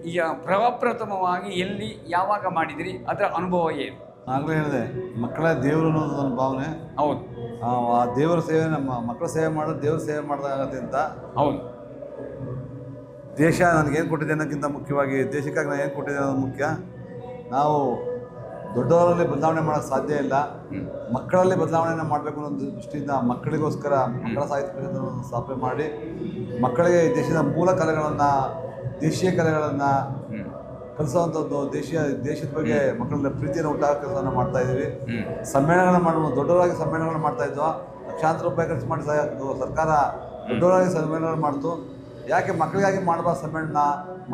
ಈ ಪ್ರಪ್ರಥಮವಾಗಿ ಎಲ್ಲಿ ಯಾವಾಗ ಮಾಡಿದಿರಿ? ಅದರ ಅನುಭವ ಏನು? ಆಗಲೇ ಹೇಳಿದೆ ಮಕ್ಕಳ ದೇವರು ಅನ್ನೋದು ನನ್ನ ಭಾವನೆ. ಹೌದು. ಆ ಆ ದೇವರ ಸೇವೆ ನಮ್ಮ ಮಕ್ಕಳ ಸೇವೆ ಮಾಡೋದು ದೇವ್ರ ಸೇವೆ ಮಾಡಿದಾಗತ್ತೆ ಅಂತ. ಹೌದು. ದೇಶ ನನಗೇನು ಕೊಟ್ಟಿದೆ ಅನ್ನೋಕ್ಕಿಂತ ಮುಖ್ಯವಾಗಿ ದೇಶಕ್ಕಾಗಿ ನಾನು ಏನು ಕೊಟ್ಟಿದೆ ಅನ್ನೋದು ಮುಖ್ಯ. ನಾವು ದೊಡ್ಡವರಲ್ಲಿ ಬದಲಾವಣೆ ಮಾಡೋಕ್ಕೆ ಸಾಧ್ಯ ಇಲ್ಲ. ಮಕ್ಕಳಲ್ಲಿ ಬದಲಾವಣೆಯನ್ನು ಮಾಡಬೇಕು ಅನ್ನೋ ದೃಷ್ಟಿಯಿಂದ ಮಕ್ಕಳಿಗೋಸ್ಕರ ಮಕ್ಕಳ ಸಾಹಿತ್ಯ ಪರಿಷತ್ತನ್ನು ಸ್ಥಾಪನೆ ಮಾಡಿ, ಮಕ್ಕಳಿಗೆ ದೇಶದ ಮೂಲ ಕಲೆಗಳನ್ನು, ದೇಶೀಯ ಕಲೆಗಳನ್ನು ಕಲಿಸುವಂಥದ್ದು ದೇಶೀಯ, ದೇಶದ ಬಗ್ಗೆ ಮಕ್ಕಳಲ್ಲಿ ಪ್ರೀತಿಯನ್ನು ಉಂಟಾಗೋ ಕೆಲಸವನ್ನು ಮಾಡ್ತಾ ಇದ್ದೀವಿ. ಸಮ್ಮೇಳನಗಳನ್ನು ಮಾಡುವ, ದೊಡ್ಡವರಾಗಿ ಸಮ್ಮೇಳನಗಳನ್ನ ಮಾಡ್ತಾ ಇದ್ದೋ, ಲಕ್ಷಾಂತರ ರೂಪಾಯಿ ಖರ್ಚು ಮಾಡಿ ಸರ್ಕಾರ ದೊಡ್ಡವರಾಗಿ ಸಮ್ಮೇಳನ ಮಾಡ್ತು. ಯಾಕೆ ಮಕ್ಕಳಿಗಾಗಿ ಮಾಡಬಾರ್ದು ಸಮ್ಮೇಳನ?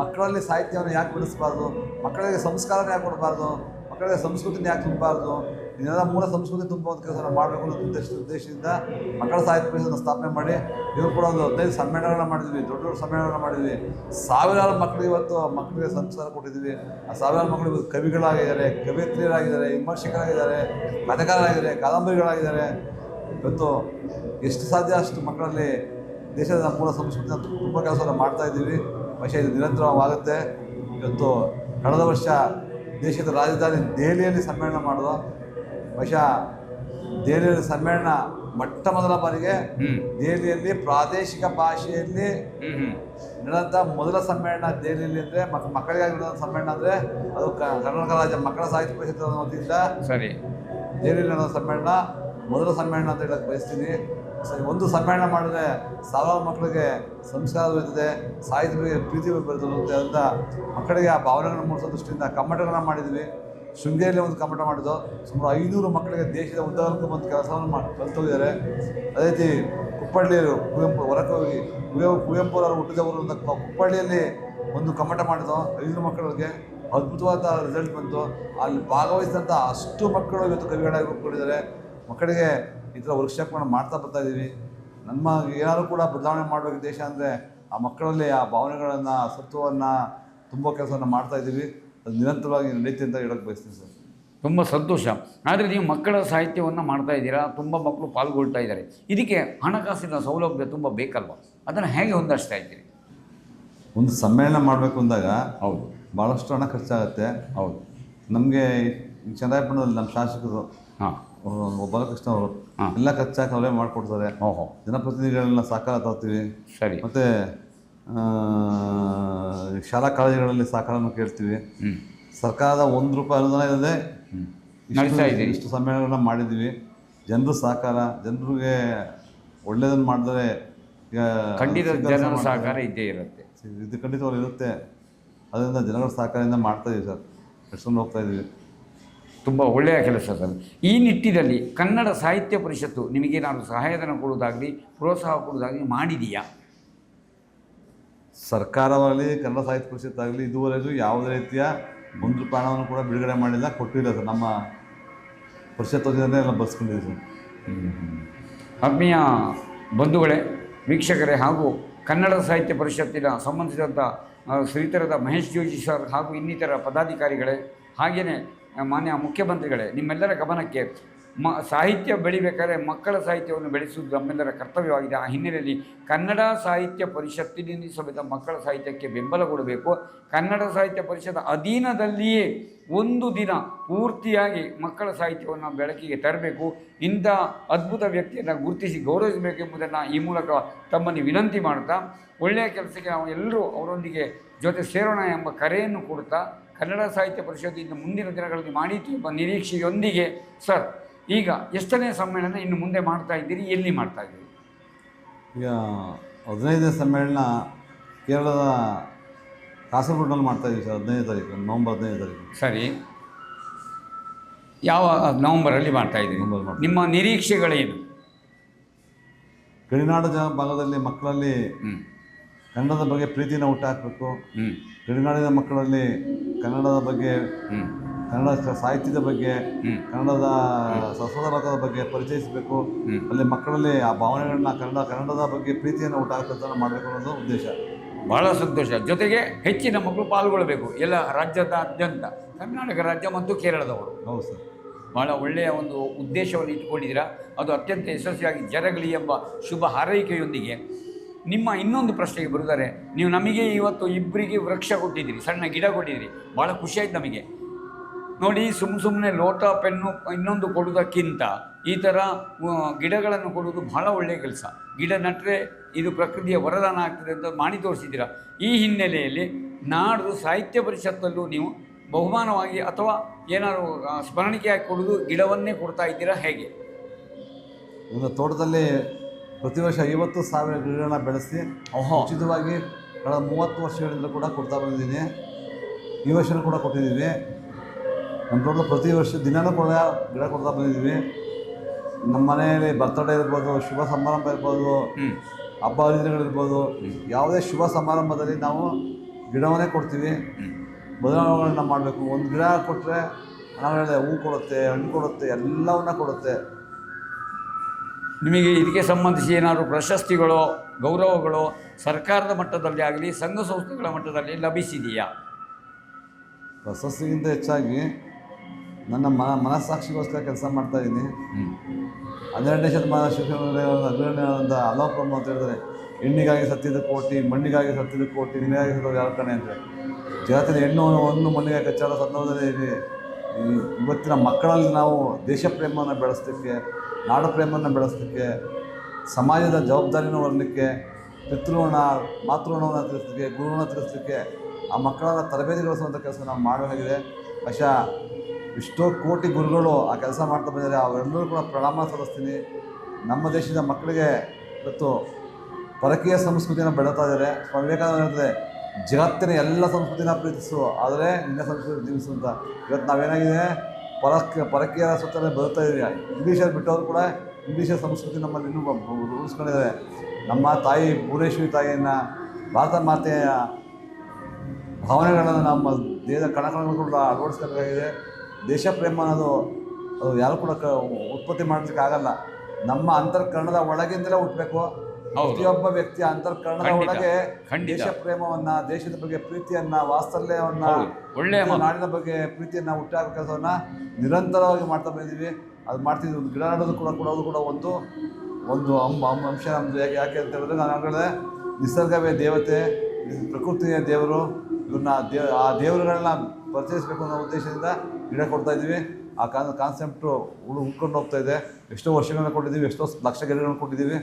ಮಕ್ಕಳಲ್ಲಿ ಸಾಹಿತ್ಯವನ್ನು ಯಾಕೆ ಬಿಡಿಸ್ಬಾರ್ದು? ಮಕ್ಕಳಿಗೆ ಸಂಸ್ಕಾರನ ಯಾಕೆ ಕೊಡಬಾರ್ದು? ಮಕ್ಕಳಿಗೆ ಸಂಸ್ಕೃತಿನ ಯಾಕೆ ತುಂಬಬಾರ್ದು? ಇದೆಲ್ಲ ಮೂಲ ಸಂಸ್ಕೃತಿ ತುಂಬುವಂಥ ಕೆಲಸ ಮಾಡಬೇಕು ಅನ್ನೋ ಉದ್ದೇಶ ಉದ್ದೇಶದಿಂದ ಮಕ್ಕಳ ಸಾಹಿತ್ಯ ಪರಿಷತ್ನ ಸ್ಥಾಪನೆ ಮಾಡಿ ಇವರು ಕೂಡ ಒಂದು ಹದಿನೈದು ಸಮ್ಮೇಳನ ಮಾಡಿದ್ವಿ, ದೊಡ್ಡ ದೊಡ್ಡ ಸಮ್ಮೇಳನ ಮಾಡಿದ್ವಿ. ಸಾವಿರಾರು ಮಕ್ಕಳಿಗೆ ಇವತ್ತು ಮಕ್ಕಳಿಗೆ ಸಂಸ್ಕಾರ ಕೊಟ್ಟಿದ್ವಿ ಆ ಸಾವಿರಾರು ಮಕ್ಕಳು ಇವತ್ತು ಕವಿಗಳಾಗಿದ್ದಾರೆ ಕವಿಯತ್ರಿಯರಾಗಿದ್ದಾರೆ ವಿಮರ್ಶಕರಾಗಿದ್ದಾರೆ ಕಥೆಗಾರರಾಗಿದ್ದಾರೆ ಕಾದಂಬರಿಗಳಾಗಿದ್ದಾರೆ. ಇವತ್ತು ಎಷ್ಟು ಸಾಧ್ಯ ಅಷ್ಟು ಮಕ್ಕಳಲ್ಲಿ ದೇಶದ ಸಂಪೂರ್ಣ ಸಂಸ್ಕೃತಿನ ತುಂಬ ಕೆಲಸವನ್ನು ಮಾಡ್ತಾ ಇದ್ದೀವಿ. ಬಹುಶಃ ಇದು ನಿರಂತರವಾಗುತ್ತೆ. ಇವತ್ತು ಕಳೆದ ವರ್ಷ ದೇಶದ ರಾಜಧಾನಿ ದೆಹಲಿಯಲ್ಲಿ ಸಮ್ಮೇಳನ ಮಾಡೋದು ಬಹುಶಃ ದೆಹಲಿಯಲ್ಲಿ ಸಮ್ಮೇಳನ ಮೊಟ್ಟ ಮೊದಲ ಬಾರಿಗೆ ದೆಹಲಿಯಲ್ಲಿ ಪ್ರಾದೇಶಿಕ ಭಾಷೆಯಲ್ಲಿ ನಡೆದಂಥ ಮೊದಲ ಸಮ್ಮೇಳನ ದೆಹಲಿಯಲ್ಲಿ ಅಂದರೆ ಮಕ್ ಮಕ್ಕಳಿಗಾಗಿ ನಡೆದ ಸಮ್ಮೇಳನ ಅಂದರೆ ಅದು ಕರ್ನಾಟಕ ರಾಜ್ಯ ಮಕ್ಕಳ ಸಾಹಿತ್ಯ ಪರಿಷತ್ ವತಿಯಿಂದ ಸರಿ. ದೆಹಲಿಯಲ್ಲಿ ನಡೆದ ಸಮ್ಮೇಳನ ಮೊದಲ ಸಮ್ಮೇಳನ ಅಂತ ಹೇಳಕ್ಕೆ ಬಯಸ್ತೀನಿ. ಒಂದು ಸಮ್ಮೇಳನ ಮಾಡಿದ್ರೆ ಸಾವಿರಾರು ಮಕ್ಕಳಿಗೆ ಸಂಸ್ಕಾರ ಬರ್ತದೆ ಸಾಹಿತ್ಯ ಪ್ರೀತಿ ಬರ್ತದೆ ಅಂತ ಮಕ್ಕಳಿಗೆ ಆ ಭಾವನೆಗಳನ್ನು ಮೂಡಿಸೋ ದೃಷ್ಟಿಯಿಂದ ಕಮ್ಮಟಗಳನ್ನ ಮಾಡಿದ್ವಿ. ಶೃಂಗೇರಿಯಲ್ಲಿ ಒಂದು ಕಮ್ಮಟ ಮಾಡಿದ್ದು, ಸುಮಾರು ಐನೂರು ಮಕ್ಕಳಿಗೆ ದೇಶದ ಉದ್ದಾರಕ್ಕೆ ಒಂದು ಕೆಲಸವನ್ನು ಮಾಡಿ ಕಲ್ತೋಗಿದ್ದಾರೆ ಅದೇ ರೀತಿ ಕುಪ್ಪಳ್ಳಿಯರು ಕುವೆಂಪು, ಹೊರಕ್ಕೆ ಹೋಗಿ ಕುವೆಂಪು, ಕುವೆಂಪುರವರು ಹುಟ್ಟಿದವರು ಅಂತ ಕುಪ್ಪಳ್ಳಿಯಲ್ಲಿ ಒಂದು ಕಮ್ಮಟ ಮಾಡಿದ್ದು, ಐನೂರು ಮಕ್ಕಳಿಗೆ ಅದ್ಭುತವಾದ ರಿಸಲ್ಟ್ ಬಂತು. ಅಲ್ಲಿ ಭಾಗವಹಿಸಿದಂಥ ಅಷ್ಟು ಮಕ್ಕಳು ಇವತ್ತು ಕವಿಗಳಾಗಿ ರೂಪುಗೊಂಡಿದ್ದಾರೆ ಮಕ್ಕಳಿಗೆ ಈ ಥರ ವರ್ಕ್ಶಾಪ್ಗಳನ್ನ ಮಾಡ್ತಾ ಬರ್ತಾ ಇದ್ದೀವಿ. ನಮ್ಮ ಏನಾದರೂ ಕೂಡ ಬದಲಾವಣೆ ಮಾಡಬೇಕು ದೇಶ ಅಂದರೆ ಆ ಮಕ್ಕಳಲ್ಲಿ ಆ ಭಾವನೆಗಳನ್ನು ಸತ್ವವನ್ನು ತುಂಬ ಕೆಲಸವನ್ನು ಮಾಡ್ತಾ ಇದ್ದೀವಿ. ಅದು ನಿರಂತರವಾಗಿ ನಡೀತಿ ಅಂತ ಹೇಳೋಕೆ ಬಯಸ್ತೀನಿ ಸರ್. ತುಂಬ ಸಂತೋಷ. ಆದರೆ ನೀವು ಮಕ್ಕಳ ಸಾಹಿತ್ಯವನ್ನು ಮಾಡ್ತಾ ಇದ್ದೀರಾ? ತುಂಬ ಮಕ್ಕಳು ಪಾಲ್ಗೊಳ್ತಾ ಇದ್ದಾರೆ. ಇದಕ್ಕೆ ಹಣಕಾಸಿನ ಸೌಲಭ್ಯ ತುಂಬ ಬೇಕಲ್ವ? ಅದನ್ನು ಹೇಗೆ ಹೊಂದಿಸ್ತಾ ಇದ್ದೀರಿ? ಒಂದು ಸಮ್ಮೇಳನ ಮಾಡಬೇಕು ಅಂದಾಗ ಹೌದು. ಭಾಳಷ್ಟು ಹಣ ಖರ್ಚಾಗುತ್ತೆ. ಹೌದು. ನಮಗೆ ಚಂದ್ರಾಯಪಟ್ಟಣದಲ್ಲಿ ನಮ್ಮ ಶಾಸಕರು ಹಾಂ. ಬಾಲಕೃಷ್ಣ ಅವರು ಎಲ್ಲ ಖರ್ಚಾಗಿ ಅವರೇ ಮಾಡಿಕೊಡ್ತಾರೆ. ಓಹೋ. ಜನಪ್ರತಿನಿಧಿಗಳನ್ನ ಸಾಕಾರ ತರ್ತೀವಿ. ಸರಿ. ಮತ್ತೆ ಶಾಲಾ ಕಾಲೇಜುಗಳಲ್ಲಿ ಸಹಕಾರವನ್ನು ಕೇಳ್ತೀವಿ. ಸರ್ಕಾರದ ಒಂದು ರೂಪಾಯಿ ಅನುದಾನ ಇಲ್ಲದೆ ಇಷ್ಟು ಇದ್ದೀರಿ. ಇಷ್ಟು ಸಮ್ಮೇಳನ ಮಾಡಿದ್ದೀವಿ ಜನರು ಸಹಕಾರ ಜನರಿಗೆ ಒಳ್ಳೆಯದನ್ನು ಮಾಡಿದರೆ ಈಗ ಖಂಡಿತ ಜನರ. ಸಹಕಾರ ಇದ್ದೇ ಇರುತ್ತೆ. ಇದು ಖಂಡಿತವಾಗಿ ಇರುತ್ತೆ. ಅದರಿಂದ ಜನಗಳ ಸಹಕಾರದಿಂದ ಮಾಡ್ತಾ ಇದೀವಿ ಸರ್. ನಡ್ಸ್ಕೊಂಡು ಹೋಗ್ತಾ ಇದೀವಿ. ತುಂಬ ಒಳ್ಳೆಯ ಕೆಲಸ ಸರ್. ಈ ನಿಟ್ಟಿನಲ್ಲಿ ಕನ್ನಡ ಸಾಹಿತ್ಯ ಪರಿಷತ್ತು ನಿಮಗೆ ನಾನು ಸಹಾಯಧನ ಕೊಡುವುದಾಗಲಿ ಪ್ರೋತ್ಸಾಹ ಕೊಡುವುದಾಗಲಿ ಮಾಡಿದೆಯಾ? ಸರ್ಕಾರವಾಗಲಿ ಕನ್ನಡ ಸಾಹಿತ್ಯ ಪರಿಷತ್ ಆಗಲಿ ಇದುವರೆಗೂ ಯಾವುದೇ ರೀತಿಯ ಒಂದು ಪ್ರಾಣವನ್ನು ಕೂಡ ಬಿಡುಗಡೆ ಮಾಡಿಲ್ಲ ಕೊಟ್ಟಿಲ್ಲ ಸರ್. ನಮ್ಮ ಪರಿಷತ್ ವತಿಯಿಂದಲೇ ಎಲ್ಲ ಬಸ್ಕೊಂಡಿದ್ದೀವಿ ಸರ್. ಆತ್ಮೀಯ ಬಂಧುಗಳೇ ವೀಕ್ಷಕರೇ ಹಾಗೂ ಕನ್ನಡ ಸಾಹಿತ್ಯ ಪರಿಷತ್ತಿನ ಸಂಬಂಧಿಸಿದಂಥ ಶ್ರೀತರದ ಮಹೇಶ್ ಜೋಶಿ ಸರ್ ಹಾಗೂ ಇನ್ನಿತರ ಪದಾಧಿಕಾರಿಗಳೇ ಹಾಗೆಯೇ ಮಾನ್ಯ ಮುಖ್ಯಮಂತ್ರಿಗಳೇ, ನಿಮ್ಮೆಲ್ಲರ ಗಮನಕ್ಕೆ ಮ, ಸಾಹಿತ್ಯ ಬೆಳಿಬೇಕಾದ್ರೆ ಮಕ್ಕಳ ಸಾಹಿತ್ಯವನ್ನು ಬೆಳೆಸುವುದು ನಮ್ಮೆಲ್ಲರ ಕರ್ತವ್ಯವಾಗಿದೆ. ಆ ಹಿನ್ನೆಲೆಯಲ್ಲಿ ಕನ್ನಡ ಸಾಹಿತ್ಯ ಪರಿಷತ್ತಿನಿಂದ ಸಮೇತ ಮಕ್ಕಳ ಸಾಹಿತ್ಯಕ್ಕೆ ಬೆಂಬಲ ಕೊಡಬೇಕು. ಕನ್ನಡ ಸಾಹಿತ್ಯ ಪರಿಷತ್ ಅಧೀನದಲ್ಲಿಯೇ ಒಂದು ದಿನ ಪೂರ್ತಿಯಾಗಿ ಮಕ್ಕಳ ಸಾಹಿತ್ಯವನ್ನು ಬೆಳಕಿಗೆ ತರಬೇಕು. ಇಂಥ ಅದ್ಭುತ ವ್ಯಕ್ತಿಯನ್ನು ಗುರುತಿಸಿ ಗೌರವಿಸಬೇಕೆಂಬುದನ್ನು ಈ ಮೂಲಕ ತಮ್ಮನ್ನು ವಿನಂತಿ ಮಾಡ್ತಾ, ಒಳ್ಳೆಯ ಕೆಲಸಕ್ಕೆ ನಾವು ಎಲ್ಲರೂ ಅವರೊಂದಿಗೆ ಜೊತೆ ಸೇರೋಣ ಎಂಬ ಕರೆಯನ್ನು ಕೊಡ್ತಾ ಕನ್ನಡ ಸಾಹಿತ್ಯ ಪರಿಷತ್ತಿಂದ ಮುಂದಿನ ದಿನಗಳಲ್ಲಿ ಮಾಡಿತು ಎಂಬ ನಿರೀಕ್ಷೆಯೊಂದಿಗೆ ಸರ್ ಈಗ ಎಷ್ಟನೇ ಸಮ್ಮೇಳನ ಇನ್ನು ಮುಂದೆ ಮಾಡ್ತಾ ಇದ್ದೀರಿ ಎಲ್ಲಿ ಮಾಡ್ತಾ ಇದ್ದೀರಿ? ಈಗ ಹದಿನೈದನೇ ಸಮ್ಮೇಳನ ಕೇರಳದ ಕಾಸರಗೋಡಲ್ಲಿ ಮಾಡ್ತಾ ಇದ್ದೀವಿ ಸರ್ ಹದಿನೈದು ತಾರೀಕು ನವಂಬರ್ ಹದಿನೈದು ತಾರೀಕು. ಸರಿ. ಯಾವ ನವಂಬರಲ್ಲಿ ಮಾಡ್ತಾ ಇದ್ದೀರಿ? ನವಂಬರ್ ಮಾಡ್ತಾ ನಿಮ್ಮ ನಿರೀಕ್ಷೆಗಳೇನು? ಗಡಿನಾಡ ಜನ ಭಾಗದಲ್ಲಿ ಮಕ್ಕಳಲ್ಲಿ ಹ್ಞೂ ಕನ್ನಡದ ಬಗ್ಗೆ ಪ್ರೀತಿನ ಹುಟ್ಟಾಕಬೇಕು ಗಡಿನಾಡಿನ ಮಕ್ಕಳಲ್ಲಿ ಕನ್ನಡದ ಬಗ್ಗೆ ಕನ್ನಡ ಸಾಹಿತ್ಯದ ಬಗ್ಗೆ ಕನ್ನಡದ ಸಂಸ್ಕೃತ ಬಗ್ಗೆ ಪರಿಚಯಿಸಬೇಕು. ಅಲ್ಲಿ ಮಕ್ಕಳಲ್ಲಿ ಆ ಭಾವನೆಗಳನ್ನ ಕನ್ನಡ ಕನ್ನಡದ ಬಗ್ಗೆ ಪ್ರೀತಿಯನ್ನು ಹುಟ್ಟಾಕಂತ ಮಾಡಬೇಕು ಅನ್ನೋದು ಉದ್ದೇಶ. ಬಹಳ ಸಂತೋಷ. ಜೊತೆಗೆ ಹೆಚ್ಚಿನ ಮಕ್ಕಳು ಪಾಲ್ಗೊಳ್ಳಬೇಕು ಎಲ್ಲ ರಾಜ್ಯದಾದ್ಯಂತ. ಕರ್ನಾಟಕ ರಾಜ್ಯ ಮತ್ತು ಕೇರಳದವರು. ಹೌದು ಸರ್. ಬಹಳ ಒಳ್ಳೆಯ ಒಂದು ಉದ್ದೇಶವನ್ನು ಇಟ್ಟುಕೊಂಡಿದ್ದೀರಾ. ಅದು ಅತ್ಯಂತ ಯಶಸ್ವಿಯಾಗಿ ಜರಗಲಿ ಎಂಬ ಶುಭ ಹಾರೈಕೆಯೊಂದಿಗೆ ನಿಮ್ಮ ಇನ್ನೊಂದು ಪ್ರಶ್ನೆಗೆ ಬರುತ್ತಾರೆ, ನೀವು ನಮಗೆ ಇವತ್ತು ಇಬ್ಬರಿಗೆ ವೃಕ್ಷ ಕೊಟ್ಟಿದ್ದೀರಿ, ಸಣ್ಣ ಗಿಡ ಕೊಟ್ಟಿದ್ದೀರಿ ಭಾಳ ಖುಷಿಯಾಯ್ತು ನಮಗೆ. ನೋಡಿ ಸುಮ್ಮ ಸುಮ್ಮನೆ ಲೋಟ ಪೆನ್ನು ಇನ್ನೊಂದು ಕೊಡುವುದಕ್ಕಿಂತ ಈ ಥರ ಗಿಡಗಳನ್ನು ಕೊಡುವುದು ಬಹಳ ಒಳ್ಳೆಯ ಕೆಲಸ. ಗಿಡ ನಟ್ಟರೆ ಇದು ಪ್ರಕೃತಿಯ ವರದಾನ ಆಗ್ತದೆ ಅಂತ ಮಾಡಿ ತೋರಿಸಿದ್ದೀರಾ. ಈ ಹಿನ್ನೆಲೆಯಲ್ಲಿ ನಾಡು ಸಾಹಿತ್ಯ ಪರಿಷತ್ತಲ್ಲೂ ನೀವು ಬಹುಮಾನವಾಗಿ ಅಥವಾ ಏನಾದ್ರು ಸ್ಮರಣಿಕೆಯಾಗಿ ಕೊಡುವುದು ಗಿಡವನ್ನೇ ಕೊಡ್ತಾ ಇದ್ದೀರಾ ಹೇಗೆ? ಇವಾಗ ತೋಟದಲ್ಲಿ ಪ್ರತಿ ವರ್ಷ ಐವತ್ತು ಸಾವಿರ ಗಿಡಗಳನ್ನ ಬೆಳೆಸಿ ಓಹೋ. ಉಚಿತವಾಗಿ ಕಳೆದ ಮೂವತ್ತು ವರ್ಷಗಳಿಂದ ಕೂಡ ಕೊಡ್ತಾ ಬಂದಿದ್ದೀನಿ. ಈ ವರ್ಷನೂ ಕೂಡ ಕೊಟ್ಟಿದ್ದೀವಿ. ನಮ್ಮ ತೋಟದ ಪ್ರತಿ ವರ್ಷ ದಿನಾನೂ ಕೂಡ ಗಿಡ ಕೊಡ್ತಾ ಬಂದಿದ್ದೀವಿ. ನಮ್ಮ ಮನೆಯಲ್ಲಿ ಬರ್ತಡೇ ಇರ್ಬೋದು ಶುಭ ಸಮಾರಂಭ ಇರ್ಬೋದು ಹಬ್ಬ ಹರಿದಿನಗಳಿರ್ಬೋದು ಯಾವುದೇ ಶುಭ ಸಮಾರಂಭದಲ್ಲಿ ನಾವು ಗಿಡವನ್ನೇ ಕೊಡ್ತೀವಿ. ಬದಲಾವಣೆಗಳನ್ನ ಮಾಡಬೇಕು. ಒಂದು ಗಿಡ ಕೊಟ್ಟರೆ ಹಣ ಹೇಳಿದೆ ಹೂ ಕೊಡುತ್ತೆ ಹಣ್ಣು ಕೊಡುತ್ತೆ ಎಲ್ಲವನ್ನ ಕೊಡುತ್ತೆ. ನಿಮಗೆ ಇದಕ್ಕೆ ಸಂಬಂಧಿಸಿ ಏನಾದರೂ ಪ್ರಶಸ್ತಿಗಳೋ ಗೌರವಗಳು ಸರ್ಕಾರದ ಮಟ್ಟದಲ್ಲಿ ಆಗಲಿ ಸಂಘ ಸಂಸ್ಥೆಗಳ ಮಟ್ಟದಲ್ಲಿ ಲಭಿಸಿದೆಯಾ? ಪ್ರಶಸ್ತಿಗಿಂತ ಹೆಚ್ಚಾಗಿ ನನ್ನ ಮನ ಮನಸ್ಸಾಕ್ಷಿಗೋಸ್ಕರ ಕೆಲಸ ಮಾಡ್ತಾ ಇದ್ದೀನಿ. ಹನ್ನೆರಡನೇ ಶತಮಾನ ಶಿಕ್ಷಣದಲ್ಲಿ ಒಂದು ಅಲೋಪ ಅಲೋಪ್ರಮ ಅಂತ ಹೇಳಿದ್ರೆ ಹೆಣ್ಣಿಗಾಗಿ ಸತ್ತಿದ ಕೋಟಿ ಮಣ್ಣಿಗಾಗಿ ಸತ್ತಿದ ಕೋಟಿ ನಿನಗಾಗಿ ಸತ್ತೋದು ಯಾವ ಕಣೆ ಅಂದರೆ ಜಗತ್ತಿನ ಹೆಣ್ಣು ಒಂದು ಮಣ್ಣಿಗಾಗಿ ಕಚ್ಚಾದ ಸಂದರ್ಭದಲ್ಲಿ ಇವತ್ತಿನ ಮಕ್ಕಳಲ್ಲಿ ನಾವು ದೇಶ ಪ್ರೇಮವನ್ನು ಬೆಳೆಸಲಿಕ್ಕೆ ನಾಡು ಪ್ರೇಮವನ್ನು ಬೆಳೆಸಲಿಕ್ಕೆ, ಸಮಾಜದ ಜವಾಬ್ದಾರಿಯನ್ನು ಹೊರಲಿಕ್ಕೆ ಪಿತೃಋಣ, ಮಾತೃಋಣವನ್ನು ತಿಳಿಸ್ಲಿಕ್ಕೆ ಗುರುಋಣ ತಿಳಿಸ್ಲಿಕ್ಕೆ ಆ ಮಕ್ಕಳನ್ನ ತರಬೇತಿಗೊಳಿಸುವಂಥ ಕೆಲಸ ನಾವು ಮಾಡಬೇಕಾಗಿದೆ. ಬಹುಶಃ ಎಷ್ಟೋ ಕೋಟಿ ಗುರುಗಳು ಆ ಕೆಲಸ ಮಾಡ್ತಾ ಬಂದಿದ್ದಾರೆ ಅವರೆಲ್ಲರೂ ಕೂಡ ಪ್ರಣಾಮ ಸಲ್ಲಿಸ್ತೀನಿ. ನಮ್ಮ ದೇಶದ ಮಕ್ಕಳಿಗೆ ಇವತ್ತು ಪರಕೀಯ ಸಂಸ್ಕೃತಿಯನ್ನು ಬೆಳೀತಾ ಇದ್ದಾರೆ. ಸ್ವಾಮಿ ವಿವೇಕಾನಂದ ಜಗತ್ತಿನ ಎಲ್ಲ ಸಂಸ್ಕೃತಿನ ಪ್ರೀತಿಸು, ಆದರೆ ನಿನ್ನ ಸಂಸ್ಕೃತಿ ಜೀವಿಸು ಅಂತ. ಇವತ್ತು ನಾವೇನಾಗಿದೆ? ಪರಕ್ ಪರಕೀಯರ ಸುತ್ತಲೇ ಬದುಕ್ತಾ ಇದೆಯಾ. ಇಂಗ್ಲೀಷಲ್ಲಿ ಬಿಟ್ಟವರು ಕೂಡ ಇಂಗ್ಲೀಷರ ಸಂಸ್ಕೃತಿ ನಮ್ಮಲ್ಲಿ ಇನ್ನೂ ಬ- ನಮ್ಮ ತಾಯಿ ಭುವನೇಶ್ವರಿ ತಾಯಿಯನ್ನು, ಭಾರತ ಮಾತೆಯ ಭಾವನೆಗಳನ್ನು ನಮ್ಮ ದೇಹದ ಕಣಕಣಗಳು ಕೂಡ ಅಳವಡಿಸ್ಕೋಬೇಕಾಗಿದೆ ದೇಶ ಪ್ರೇಮ ಅನ್ನೋದು, ಅದು ಯಾರು ಕೂಡ ಕ, ಉತ್ಪತ್ತಿ ಮಾಡೋದಕ್ಕಾಗಲ್ಲ ನಮ್ಮ ಅಂತರ್ಕರಣದ ಒಳಗಿಂದಲೇ ಹುಟ್ಟಬೇಕು. ಪ್ರತಿಯೊಬ್ಬ ವ್ಯಕ್ತಿಯ ಅಂತರ್ಕರಣದ. ಒಳಗೆ. ದೇಶ ಪ್ರೇಮವನ್ನ ದೇಶದ ಬಗ್ಗೆ ಪ್ರೀತಿಯನ್ನ ವಾತ್ಸಲ್ಯವನ್ನ. ಒಳ್ಳೆಯ ನಾಡಿನ ಬಗ್ಗೆ ಪ್ರೀತಿಯನ್ನ ಹುಟ್ಟಾಕೋ ಕೆಲಸವನ್ನ ನಿರಂತರವಾಗಿ ಮಾಡ್ತಾ ಬಂದಿದ್ದೀವಿ ಅದು ಮಾಡ್ತಿದ್ವಿ ಒಂದು ಗಿಡ ನಡೋದು ಕೂಡ ಕೊಡೋದು ಕೂಡ ಒಂದು ಒಂದು ಅಂಬ ಅಂಶ ನಮ್ಮದು ಯಾಕೆ ಯಾಕೆ ಅಂತ ಹೇಳಿದ್ರೆ ನಾನು ಹೇಳಿದೆ ನಿಸರ್ಗವೇ ದೇವತೆ ಪ್ರಕೃತಿಯ ದೇವರು ಇವನ್ನ ದೇವ ಆ ದೇವರುಗಳನ್ನ ಪರಿಚಯಿಸಬೇಕು ಅನ್ನೋ ಉದ್ದೇಶದಿಂದ ಗಿಡ ಕೊಡ್ತಾ ಇದ್ದೀವಿ ಆ ಕಾನ್ ಕಾನ್ಸೆಪ್ಟು ಉಳು ಉಳ್ಕೊಂಡು ಹೋಗ್ತಾ ಇದೆ ಎಷ್ಟೋ ವರ್ಷಗಳನ್ನ ಕೊಟ್ಟಿದ್ದೀವಿ ಎಷ್ಟೋ ಲಕ್ಷ ಗಿಡಗಳನ್ನ ಕೊಟ್ಟಿದ್ದೀವಿ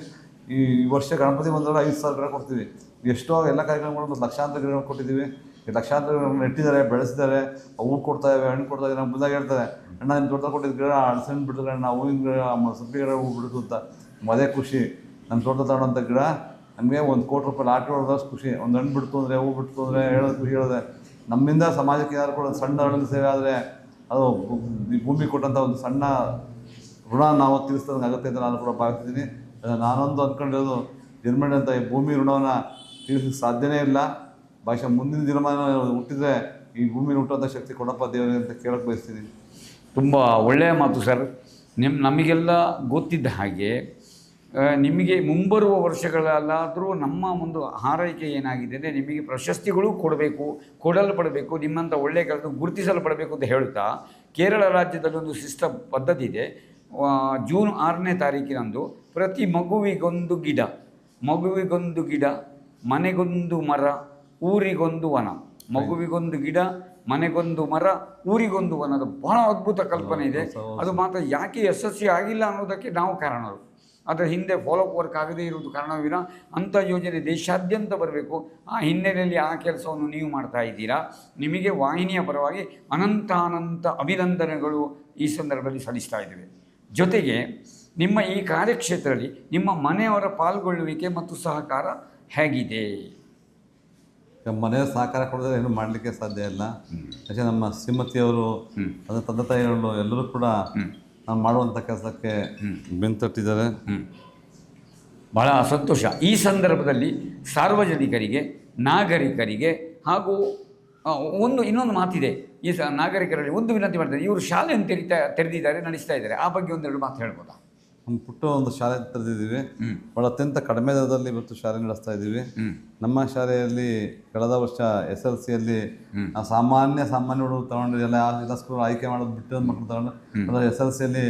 ಈ ವರ್ಷ ಗಣಪತಿ ಬಂದಾಗ ಐದು ಸಾವಿರ ಗಿಡ ಕೊಡ್ತೀವಿ. ಎಷ್ಟೋ ಎಲ್ಲ ಕಾರ್ಯಕ್ರಮಗಳು ಲಕ್ಷಾಂತರ ಗಿಡಗಳು ಕೊಟ್ಟಿದ್ದೀವಿ. ಈ ಲಕ್ಷಾಂತರ ಗಿಡಗಳನ್ನ ನೆಟ್ಟಿದ್ದಾರೆ, ಬೆಳೆಸಿದ್ದಾರೆ. ಹೂವು ಕೊಡ್ತಾ ಇವೆ, ಹಣ್ಣು ಕೊಡ್ತಾ ಇದ್ದಾರೆ ನಮ್ಮ ಬಂದಾಗ ಹೇಳ್ತಾರೆ, ಅಣ್ಣ ನಿಮ್ಮ ತೋಟ ಕೊಟ್ಟಿದ್ದ ಗಿಡ ಹಣ್ಣು ಬಿಟ್ಟಿದ್ರೆ ನಾವು ಹೂವಿನ ಗಿಡ ಸಬ್ಬಿ ಗಿಡ ಹೂ ಬಿಡ್ತು ಅಂತ. ಅದೇ ಖುಷಿ. ನಮ್ಮ ತೋಟದ ತಗೊಂಡಂಥ ಗಿಡ, ನಮಗೆ ಒಂದು ಕೋಟಿ ರೂಪಾಯಿ ಲಾಟ್ರಿ ಹೊಡೆದಷ್ಟು ಖುಷಿ. ಒಂದು ಹಣ್ಣು ಬಿಡ್ತು ಅಂದರೆ, ಹೂ ಬಿಡ್ತು ಅಂದರೆ ಹೇಳೋದು ಖುಷಿ, ಹೇಳಿದೆ. ನಮ್ಮಿಂದ ಸಮಾಜಕ್ಕೆ ಏನಾದ್ರು ಕೂಡ ಸಣ್ಣ ಹಣ್ಣು ಸೇವೆ ಆದರೆ ಅದು ಭೂಮಿ ಕೊಟ್ಟಂಥ ಒಂದು ಸಣ್ಣ ಋಣ ನಾವು ತೀರಿಸ್ದಂಗೆ ಆಗುತ್ತೆ ಅಂತ ನಾನು ಕೂಡ ಭಾವಿಸ್ತೀನಿ. ನಾನೊಂದು ಅಂದ್ಕೊಂಡಿರೋದು ಜರ್ಮನಿ ಈ ಭೂಮಿ ಋಣವನ್ನು ತೀರಿಸೋಕ್ಕೆ ಸಾಧ್ಯವೇ ಇಲ್ಲ. ಬಹುಶಃ ಮುಂದಿನ ದಿನಮಾನ ಹುಟ್ಟಿದರೆ ಈ ಭೂಮಿ ಹುಟ್ಟುವಂಥ ಶಕ್ತಿ ಕೊಡಪ್ಪ ದೇವರೇ ಅಂತ ಕೇಳಕ್ಕೆ ಬಯಸ್ತೀನಿ. ತುಂಬ ಒಳ್ಳೆಯ ಮಾತು ಸರ್. ನಿಮ್ಮ ನಮಗೆಲ್ಲ ಗೊತ್ತಿದ್ದ ಹಾಗೆ ನಿಮಗೆ ಮುಂಬರುವ ವರ್ಷಗಳಲ್ಲಾದರೂ ನಮ್ಮ ಒಂದು ಹಾರೈಕೆ ಏನಾಗಿದೆ ಅಂದರೆ ನಿಮಗೆ ಪ್ರಶಸ್ತಿಗಳು ಕೊಡಬೇಕು, ಕೊಡಲ್ಪಡಬೇಕು ನಿಮ್ಮಂಥ ಒಳ್ಳೆಯ ಕೆಲಸ ಗುರುತಿಸಲ್ಪಡಬೇಕು ಅಂತ ಹೇಳುತ್ತಾ, ಕೇರಳ ರಾಜ್ಯದಲ್ಲಿ ಒಂದು ಶಿಸ್ತ ಪದ್ಧತಿ ಇದೆ. ಜೂನ್ ಆರನೇ ತಾರೀಕಿನಂದು ಪ್ರತಿ ಮಗುವಿಗೊಂದು ಗಿಡ ಮಗುವಿಗೊಂದು ಗಿಡ ಮನೆಗೊಂದು ಮರ ಊರಿಗೊಂದು ವನ. ಮಗುವಿಗೊಂದು ಗಿಡ ಮನೆಗೊಂದು ಮರ ಊರಿಗೊಂದು ವನ. ಅದು ಬಹಳ ಅದ್ಭುತ ಕಲ್ಪನೆ ಇದೆ. ಅದು ಮಾತ್ರ ಯಾಕೆ ಯಶಸ್ವಿ ಆಗಿಲ್ಲ ಅನ್ನೋದಕ್ಕೆ ನಾವು ಕಾರಣರು. ಅದರ ಹಿಂದೆ ಫಾಲೋಅಪ್ ವರ್ಕ್ ಆಗದೇ ಇರುವುದು ಕಾರಣವಿನ ಅಂಥ ಯೋಜನೆ ದೇಶಾದ್ಯಂತ ಬರಬೇಕು. ಆ ಹಿನ್ನೆಲೆಯಲ್ಲಿ ಆ ಕೆಲಸವನ್ನು ನೀವು ಮಾಡ್ತಾ ಇದ್ದೀರಾ? ನಿಮಗೆ ವಾಹಿನಿಯ ಪರವಾಗಿ ಅನಂತ ಅನಂತ ಅಭಿನಂದನೆಗಳು ಈ ಸಂದರ್ಭದಲ್ಲಿ ಸಲ್ಲಿಸ್ತಾ ಇದ್ದೇವೆ. ಜೊತೆಗೆ ನಿಮ್ಮ ಈ ಕಾರ್ಯಕ್ಷೇತ್ರದಲ್ಲಿ ನಿಮ್ಮ ಮನೆಯವರ ಪಾಲ್ಗೊಳ್ಳುವಿಕೆ ಮತ್ತು ಸಹಕಾರ ಹೇಗಿದೆ? ಈಗ ಮನೆಯ ಸಹಕಾರ ಕೊಡೋದ್ರೆ ಏನು ಮಾಡಲಿಕ್ಕೆ ಸಾಧ್ಯ ಇಲ್ಲ. ಯಾಕೆ ನಮ್ಮ ಶ್ರೀಮತಿಯವರು ಅದರ ತಂದೆ ತಾಯಿಗಳು ಎಲ್ಲರೂ ಕೂಡ ನಾವು ಮಾಡುವಂಥ ಕೆಲಸಕ್ಕೆ ಬೆಂತಟ್ಟಿದ್ದಾರೆ. ಬಹಳ ಸಂತೋಷ ಈ ಸಂದರ್ಭದಲ್ಲಿ ಸಾರ್ವಜನಿಕರಿಗೆ ನಾಗರಿಕರಿಗೆ ಹಾಗೂ ಒಂದು ಇನ್ನೊಂದು ಮಾತಿದೆ. ಈ ಸ ನಾಗರಿಕರಲ್ಲಿ ಒಂದು ವಿನಂತಿ ಮಾಡ್ತಾರೆ. ಇವರು ಶಾಲೆಯನ್ನು ತೆರಿತಾ ತೆರೆದಿದ್ದಾರೆ ನಡೆಸ್ತಾ ಇದ್ದಾರೆ. ಆ ಬಗ್ಗೆ ಒಂದೆರಡು ಮಾತು ಹೇಳ್ಬೋದಾ? ಒಂದು ಪುಟ್ಟ ಒಂದು ಶಾಲೆ ತೆರೆದಿದ್ದೀವಿ. ಭಾಳ ಅತ್ಯಂತ ಕಡಿಮೆ ದರದಲ್ಲಿ ಇವತ್ತು ಶಾಲೆ ನಡೆಸ್ತಾ ಇದ್ದೀವಿ. ನಮ್ಮ ಶಾಲೆಯಲ್ಲಿ ಕಳೆದ ವರ್ಷ ಎಸ್ ಎಲ್ ಸಿಯಲ್ಲಿ ಸಾಮಾನ್ಯ ಸಾಮಾನ್ಯ ಹುಡುಗರು ತಗೊಂಡು ಎಲ್ಲ ಎಲ್ಲ ಸ್ಕೂಲ್ ಆಯ್ಕೆ ಮಾಡೋದು ಬಿಟ್ಟು ಮಕ್ಕಳು ತಗೊಂಡು ಅಂದರೆ ಎಸ್ ಎಲ್ ಸಿಯಲ್ಲಿ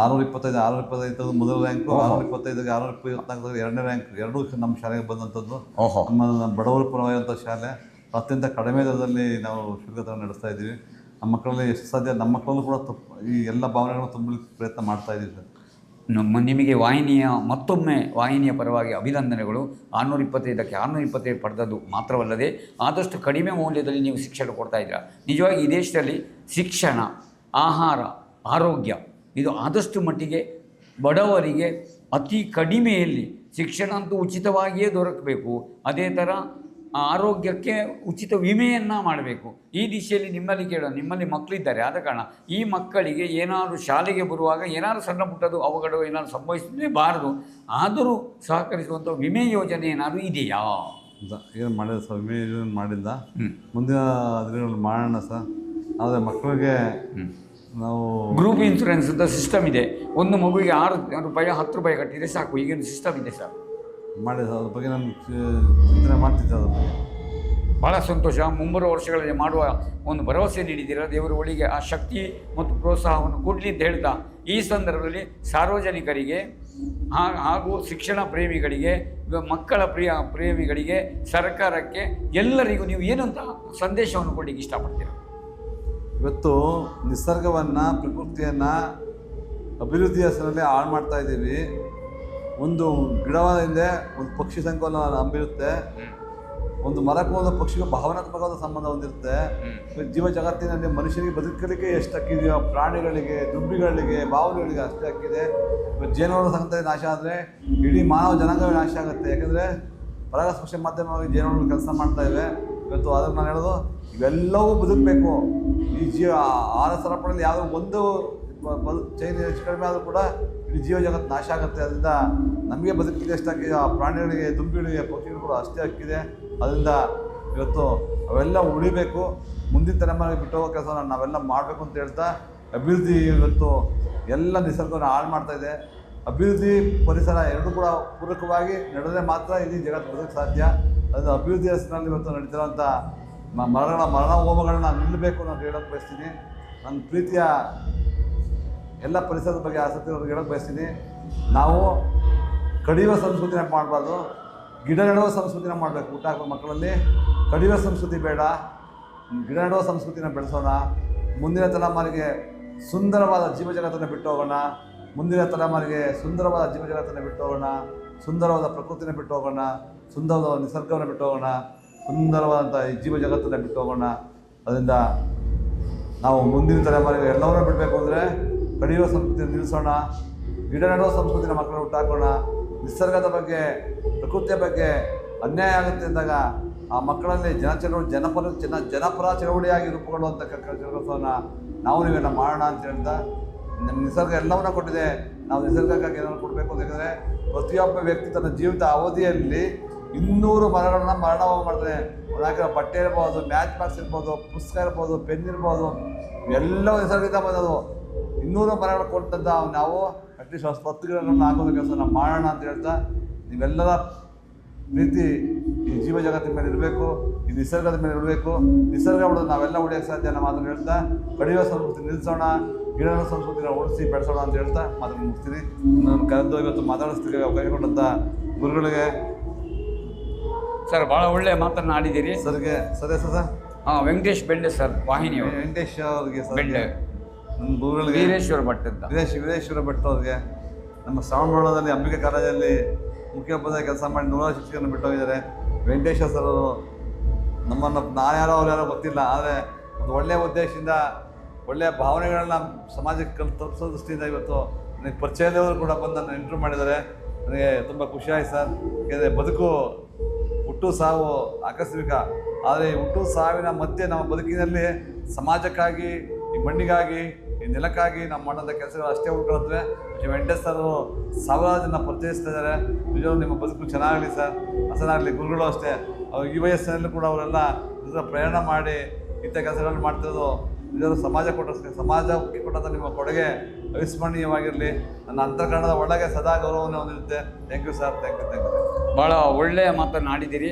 ಆರುನೂರ ಇಪ್ಪತ್ತೈದು ಆರುನೂರ ಇಪ್ಪತ್ತೈದು ಮೊದಲ ರ್ಯಾಂಕು ಆರುನೂರ ಇಪ್ಪತ್ತೈದು ಆರುನೂರ ಇಪ್ಪತ್ನಾಲ್ಕು ಎರಡನೇ ರ್ಯಾಂಕ್ ಎರಡೂ ನಮ್ಮ ಶಾಲೆಗೆ ಬಂದಂಥದ್ದು. ನಮ್ಮ ಬಡವರ ಪರವಾಗಿರುವಂಥ ಶಾಲೆ. ಅತ್ಯಂತ ಕಡಿಮೆ ದರದಲ್ಲಿ ನಾವು ಶುಲ್ಕವನ್ನು ನಡೆಸ್ತಾ ಇದ್ದೀವಿ. ನಮ್ಮ ಮಕ್ಕಳಲ್ಲಿ ಎಷ್ಟು ಸಾಧ್ಯ? ನಮ್ಮ ಮಕ್ಕಳಲ್ಲೂ ಕೂಡ ತಪ್ಪು ಈ ಎಲ್ಲ ಭಾವನೆಗಳನ್ನು ತುಂಬಲಿಕ್ಕೆ ಪ್ರಯತ್ನ ಮಾಡ್ತಾ ಇದ್ದೀವಿ ಸರ್. ನಮ್ಮ ನಿಮಗೆ ವಾಹಿನಿಯ ಮತ್ತೊಮ್ಮೆ ವಾಹಿನಿಯ ಪರವಾಗಿ ಅಭಿನಂದನೆಗಳು. ಆರುನೂರ ಇಪ್ಪತ್ತೈದಕ್ಕೆ ಆರುನೂರ ಇಪ್ಪತ್ತೈದು ಪಡೆದದ್ದು ಮಾತ್ರವಲ್ಲದೆ ಆದಷ್ಟು ಕಡಿಮೆ ಮೌಲ್ಯದಲ್ಲಿ ನೀವು ಶಿಕ್ಷಣ ಕೊಡ್ತಾ ಇದ್ದೀರಾ? ನಿಜವಾಗಿ ಈ ದೇಶದಲ್ಲಿ ಶಿಕ್ಷಣ, ಆಹಾರ, ಆರೋಗ್ಯ ಇದು ಆದಷ್ಟು ಮಟ್ಟಿಗೆ ಬಡವರಿಗೆ ಅತಿ ಕಡಿಮೆಯಲ್ಲಿ ಶಿಕ್ಷಣ ಅಂತೂ ಉಚಿತವಾಗಿಯೇ ದೊರಕಬೇಕು. ಅದೇ ಥರ ಆರೋಗ್ಯಕ್ಕೆ ಉಚಿತ ವಿಮೆಯನ್ನು ಮಾಡಬೇಕು. ಈ ದಿಶೆಯಲ್ಲಿ ನಿಮ್ಮಲ್ಲಿ ಕೇಳೋ ನಿಮ್ಮಲ್ಲಿ ಮಕ್ಕಳಿದ್ದಾರೆ ಆದ ಕಾರಣ ಈ ಮಕ್ಕಳಿಗೆ ಏನಾದರೂ ಶಾಲೆಗೆ ಬರುವಾಗ ಏನಾದರೂ ಸಣ್ಣ ಪುಟ್ಟದು ಅವಘಡ ಏನಾದರೂ ಸಂಭವಿಸಲೇಬಾರದು ಆದರೂ ಸಹಕರಿಸುವಂಥ ವಿಮೆ ಯೋಜನೆ ಏನಾದರೂ ಇದೆಯಾ? ಏನು ಮಾಡಿಲ್ಲ ಸರ್ ವಿಮೆ ಯೋಜನೆ ಮಾಡಿಲ್ಲ. ಮುಂದಿನ ದಿನಗಳಲ್ಲಿ ಮಾಡೋಣ ಸರ್. ಆದರೆ ಮಕ್ಕಳಿಗೆ ನಾವು ಗ್ರೂಪ್ ಇನ್ಶೂರೆನ್ಸ್ ಅಂತ ಸಿಸ್ಟಮ್ ಇದೆ. ಒಂದು ಮಗುವಿಗೆ ಆರು ರೂಪಾಯಿ ಹತ್ತು ರೂಪಾಯಿ ಕಟ್ಟಿದರೆ ಸಾಕು ಈಗಿನ ಸಿಸ್ಟಮ್ ಇದೆ ಸರ್. ಮಾಡಿ ಸರ್ ಅದ್ರ ಬಗ್ಗೆ ನಾನು ಚಿಂತನೆ ಮಾಡ್ತಿದ್ದೆ ಅದ್ರ ಬಗ್ಗೆ. ಭಾಳ ಸಂತೋಷ. ಮುಂಬರುವ ವರ್ಷಗಳಲ್ಲಿ ಮಾಡುವ ಒಂದು ಭರವಸೆ ನೀಡಿದ್ದೀರ? ದೇವರ ಒಳಿಗೆ ಆ ಶಕ್ತಿ ಮತ್ತು ಪ್ರೋತ್ಸಾಹವನ್ನು ಕೊಡಲಿ ಅಂತ ಹೇಳ್ತಾ ಈ ಸಂದರ್ಭದಲ್ಲಿ ಸಾರ್ವಜನಿಕರಿಗೆ ಹಾಗೂ ಶಿಕ್ಷಣ ಪ್ರೇಮಿಗಳಿಗೆ ಮಕ್ಕಳ ಪ್ರಿಯ ಪ್ರೇಮಿಗಳಿಗೆ ಸರ್ಕಾರಕ್ಕೆ ಎಲ್ಲರಿಗೂ ನೀವು ಏನು ಅಂತ ಸಂದೇಶವನ್ನು ಕೊಡಲಿಕ್ಕೆ ಇಷ್ಟಪಡ್ತೀರ? ಇವತ್ತು ನಿಸರ್ಗವನ್ನು ಪ್ರಕೃತಿಯನ್ನು ಅಭಿವೃದ್ಧಿ ಹೆಸರಲ್ಲಿ ಹಾಳು ಮಾಡ್ತಾ ಇದ್ದೀವಿ. ಒಂದು ಗಿಡವಾದಿಂದೆ ಒಂದು ಪಕ್ಷಿ ಸಂಕುಲ ನಂಬಿರುತ್ತೆ ಒಂದು ಮರಕ್ಕೂ ಒಂದು ಪಕ್ಷಿಗೂ ಭಾವನಾತ್ಮಕವಾದ ಸಂಬಂಧ ಹೊಂದಿರುತ್ತೆ. ಜೀವ ಜಗತ್ತಿನಲ್ಲಿ ಮನುಷ್ಯನಿಗೆ ಬದುಕಲಿಕ್ಕೆ ಎಷ್ಟು ಹಕ್ಕಿದೆಯೋ ಪ್ರಾಣಿಗಳಿಗೆ ದುಂಬಿಗಳಿಗೆ ಬಾವುಗಳಿಗೆ ಅಷ್ಟೇ ಹಕ್ಕಿದೆ. ಇವತ್ತು ಜೇನುನೊಣ ಸಂತತಿ ನಾಶ ಆದರೆ ಇಡೀ ಮಾನವ ಜನಾಂಗವೇ ನಾಶ ಆಗುತ್ತೆ. ಯಾಕಂದರೆ ಪರಾಗಸ್ಪರ್ಶ ಮಾಧ್ಯಮವಾಗಿ ಜೇನುಗಳು ಕೆಲಸ ಮಾಡ್ತಾ ಇವೆ. ಇವತ್ತು ಅದಕ್ಕೆ ನಾನು ಹೇಳೋದು ಇವೆಲ್ಲವೂ ಬದುಕಬೇಕು. ಈ ಜೀವ ಆಹಾರ ಸರಪಳಿಯಲ್ಲಿ ಯಾವುದೋ ಒಂದು ಚೈನ್ ಹೆಚ್ಚು ಕಡಿಮೆ ಆದರೂ ಕೂಡ ಇಡೀ ಜೀವ ಜಗತ್ತು ನಾಶ ಆಗುತ್ತೆ, ಅದರಿಂದ ನಮಗೆ ಬದುಕಿದೆ ಆ ಪ್ರಾಣಿಗಳಿಗೆ, ದುಂಬಿಗಳಿಗೆ ಪಕ್ಷಿಗಳು ಅಷ್ಟೇ ಹಕ್ಕಿದೆ ಅದರಿಂದ ಇವತ್ತು ಅವೆಲ್ಲ ಉಳಿಬೇಕು. ಮುಂದಿನ ತಲೆಮಾರಿಗೆ ಬಿಟ್ಟು ಹೋಗೋ ಕೆಲಸವನ್ನು ನಾವೆಲ್ಲ ಮಾಡಬೇಕು ಅಂತ ಹೇಳ್ತಾ ಅಭಿವೃದ್ಧಿ ಇವತ್ತು ಎಲ್ಲ ನಿಸರ್ಗವನ್ನು ಹಾಳು ಮಾಡ್ತಾ ಇದೆ. ಅಭಿವೃದ್ಧಿ ಪರಿಸರ ಎರಡೂ ಕೂಡ ಪೂರಕವಾಗಿ ನಡೆದರೆ ಮಾತ್ರ ಇಡೀ ಜಗತ್ತು ಬದುಕಕ್ಕೆ ಸಾಧ್ಯ. ಅದರಿಂದ ಅಭಿವೃದ್ಧಿ ಹೆಸರಿನಲ್ಲಿ ಇವತ್ತು ನಡೀತಿರೋಂಥ ಮರಗಳ ಮರಣ ಹೋಮಗಳನ್ನ ನಿಲ್ಲಬೇಕು ಅಂತ ಹೇಳೋಕ್ಕೆ ಬಯಸ್ತೀನಿ. ನನ್ನ ಪ್ರೀತಿಯ ಎಲ್ಲ ಪರಿಸರದ ಬಗ್ಗೆ ಆಸಕ್ತಿ ಇರೋರಿಗೆ ಹೇಳೋಕ್ಕೆ ಬಯಸ್ತೀನಿ. ನಾವು ಕಡಿಯುವ ಸಂಸ್ಕೃತಿನ ಮಾಡಬಾರ್ದು. ಗಿಡ ನೆಡುವ ಸಂಸ್ಕೃತಿನ ಮಾಡಬೇಕು. ಊಟ ಹಾಕೋ ಮಕ್ಕಳಲ್ಲಿ ಕಡಿಯುವ ಸಂಸ್ಕೃತಿ ಬೇಡ. ಗಿಡ ನೆಡುವ ಸಂಸ್ಕೃತಿನ ಬೆಳೆಸೋಣ. ಮುಂದಿನ ತಲೆಮಾರಿಗೆ ಸುಂದರವಾದ ಜೀವ ಜಗತ್ತನ್ನು ಬಿಟ್ಟು ಹೋಗೋಣ. ಮುಂದಿನ ತಲೆಮಾರಿಗೆ ಸುಂದರವಾದ ಜೀವ ಜಗತ್ತನ್ನು ಬಿಟ್ಟು ಹೋಗೋಣ. ಸುಂದರವಾದ ಪ್ರಕೃತಿನ ಬಿಟ್ಟು ಹೋಗೋಣ. ಸುಂದರವಾದ ನಿಸರ್ಗವನ್ನು ಬಿಟ್ಟು ಹೋಗೋಣ. ಸುಂದರವಾದಂಥ ಈ ಜೀವ ಜಗತ್ತನ್ನು ಬಿಟ್ಟು ಹೋಗೋಣ. ಅದರಿಂದ ನಾವು ಮುಂದಿನ ತಲೆಮಾರಿಗೆ ಎಲ್ಲವನ್ನೂ ಬಿಡಬೇಕು ಅಂದರೆ ಕಡಿಯುವ ಸಂಸ್ಕೃತಿ ನಿಲ್ಲಿಸೋಣ, ಗಿಡ ನೆಡುವ ಸಂಸ್ಕೃತಿನ ಮಕ್ಕಳು ಹುಟ್ಟಾಕೋಣ ನಿಸರ್ಗದ ಬಗ್ಗೆ, ಪ್ರಕೃತಿಯ ಬಗ್ಗೆ ಅನ್ಯಾಯ ಆಗುತ್ತೆ ಅಂದಾಗ ಆ ಮಕ್ಕಳಲ್ಲಿ ಜನ ಚಳವಳಿ ಜನಪರ, ಜನ, ಜನಪರ ಚಳವಳಿಯಾಗಿ ರೂಪುಗೊಳ್ಳುವಂಥ ಕೆಲಸವನ್ನು ನಾವು ನೀವೆಲ್ಲ ಮಾಡೋಣ ಅಂತ ಹೇಳ್ತಾ, ನಮ್ಮ ನಿಸರ್ಗ ಎಲ್ಲವನ್ನ ಕೊಟ್ಟಿದೆ. ನಾವು ನಿಸರ್ಗಕ್ಕಾಗಿ ಏನಾದ್ರು ಕೊಡಬೇಕು ಅಂತ ಹೇಳಿದ್ರೆ, ಪ್ರತಿಯೊಬ್ಬ ವ್ಯಕ್ತಿ ತನ್ನ ಜೀವಿತ ಅವಧಿಯಲ್ಲಿ ಇನ್ನೂರು ಮರಗಳನ್ನ ಮರಣ ಮಾಡ್ತಾನೆ. ಅವ್ರು ಹಾಕಿರೋ ಬಟ್ಟೆ ಇರ್ಬೋದು, ಮ್ಯಾಚ್ ಬಾಕ್ಸ್ ಇರ್ಬೋದು, ಪುಸ್ತಕ ಇರ್ಬೋದು, ಪೆನ್ ಇರ್ಬೋದು, ಎಲ್ಲವೂ ನಿಸರ್ಗದಿಂದ ಬಂದವು ಇನ್ನೂರು ಮರಗಳು ಕೊಟ್ಟಂತ ನಾವು. ಅಟ್ಲೀಸ್ಟ್ ಹತ್ತು ಗಿಡಗಳನ್ನ ಹಾಕೋದು ಕೆಲಸ ನಾವು ಮಾಡೋಣ ಅಂತ ಹೇಳ್ತಾ ನೀವೆಲ್ಲರ ಪ್ರೀತಿ ಈ ಜೀವ ಜಗತ್ತಿನ ಮೇಲೆ ಇರಬೇಕು ಈ ನಿಸರ್ಗದ ಮೇಲೆ ಇರಬೇಕು. ನಿಸರ್ಗ ಉಳಿದು ನಾವೆಲ್ಲ ಉಳಿಯೋಕ್ಕೆ ಸಾಧ್ಯ ಅನ್ನೋ ಮಾತನ್ನು ಹೇಳ್ತಾ ಕಡಿಯುವ ಸಂಸ್ಕೃತಿ ನಿಲ್ಲಿಸೋಣ ಗಿಡದ ಸಂಸ್ಕೃತಿನ ಉಳಿಸಿ ಬೆಳೆಸೋಣ ಅಂತ ಹೇಳ್ತಾ ಮಾತನ್ನು ಮುಗಿಸ್ತೀನಿ. ನಾನು ಕರೆದು ಇವತ್ತು ಮಾತಾಡಿಸ್ತೀವಿ ಕೈಗೊಂಡಂಥ ಗುರುಗಳಿಗೆ ಸರ್ ಭಾಳ ಒಳ್ಳೆಯ ಮಾತನ್ನು ಆಡಿದ್ದೀರಿ. ಸರ್ಗೆ ಸರಿ ಸರ್? ಹಾಂ ವೆಂಕಟೇಶ್ ಬೆಂಡೆ ಸರ್ ವಾಹಿನಿ ವೆಂಕಟೇಶ್ ಅವರಿಗೆ ಸರ್ ಬೆಂಡೆ ನಮ್ಮ ಗುರುಗಳಿಗೆ ವೀರೇಶ್ವರ ಭಟ್ ಅಂತ. ವೀರೇಶ್ ವೀರೇಶ್ವರ ಭಟ್ ಅವ್ರಿಗೆ. ನಮ್ಮ ಶ್ರಾವಣದಲ್ಲಿ ಅಂಬಿಕೆ ಕಾಲೇಜಲ್ಲಿ ಮುಖ್ಯೋಪಾಧ್ಯಾಯ ಕೆಲಸ ಮಾಡಿ ನೂರಾರು ಶಿಕ್ಷಕರನ್ನು ಬಿಟ್ಟು ಹೋಗಿದ್ದಾರೆ. ವೆಂಕಟೇಶ್ವರ ಸರ್ ಅವರು. ನಮ್ಮನ್ನು ನಾನು ಯಾರೋ ಅವ್ರು ಯಾರೋ ಗೊತ್ತಿಲ್ಲ ಆದರೆ ಒಂದು ಒಳ್ಳೆಯ ಉದ್ದೇಶದಿಂದ ಒಳ್ಳೆಯ ಭಾವನೆಗಳನ್ನ ಸಮಾಜಕ್ಕೆ ಕಲ್ ತಲುಪಿಸೋ ದೃಷ್ಟಿಯಿಂದ ಇವತ್ತು ನನಗೆ ಪರಿಚಯದವರು ಕೂಡ ಬಂದು ನನ್ನ ಇಂಟರ್ವ್ಯೂ ಮಾಡಿದ್ದಾರೆ. ನನಗೆ ತುಂಬ ಖುಷಿಯಾಯಿತು ಸರ್ ಯಾಕೆಂದರೆ ಬದುಕು ಹುಟ್ಟು ಸಾವು ಆಕಸ್ಮಿಕ. ಆದರೆ ಈ ಹುಟ್ಟು ಸಾವಿನ ಮಧ್ಯೆ ನಮ್ಮ ಬದುಕಿನಲ್ಲಿ ಸಮಾಜಕ್ಕಾಗಿ ಈ ಮಣ್ಣಿಗಾಗಿ ನೆಲಕ್ಕಾಗಿ ನಾವು ಮಾಡೋಂಥ ಕೆಲಸಗಳು ಅಷ್ಟೇ ಉಳ್ಕೊಳತ್ವೆ ವೆಂಕಟೇಶ್ ಸರ್ ಸಾವಿರಾರು ಜನ ಪರಿಚಯಿಸ್ತಾ ಇದ್ದಾರೆ. ನಿಜವಾಗ ನಿಮ್ಮ ಬದುಕು ಚೆನ್ನಾಗಲಿ ಸರ್. ಹಸನಾಗಲಿ, ಗುರುಗಳು ಅಷ್ಟೇ. ಅವ್ರು ಈ ವಯಸ್ಸಿನಲ್ಲೂ ಕೂಡ ಅವರೆಲ್ಲ ಇದರ ಪ್ರಯಾಣ ಮಾಡಿ ಇಂಥ ಕೆಲಸಗಳನ್ನು ಮಾಡ್ತಿರೋದು ನಿಜವಾದ ಸಮಾಜ ಕೊಟ್ಟ ಸಮಾಜಕ್ಕೆ ಕೊಟ್ಟಂಥ ನಿಮ್ಮ ಕೊಡುಗೆ ಅವಿಸ್ಮರಣೀಯವಾಗಿರಲಿ. ನನ್ನ ಅಂತರ್ಕರಣದ ಒಳಗೆ ಸದಾ ಗೌರವವನ್ನು ಹೊಂದಿರುತ್ತೆ. Thank you sir thank you thank you ಭಾಳ ಒಳ್ಳೆಯ ಮಾತನ್ನು ಆಡಿದ್ದೀರಿ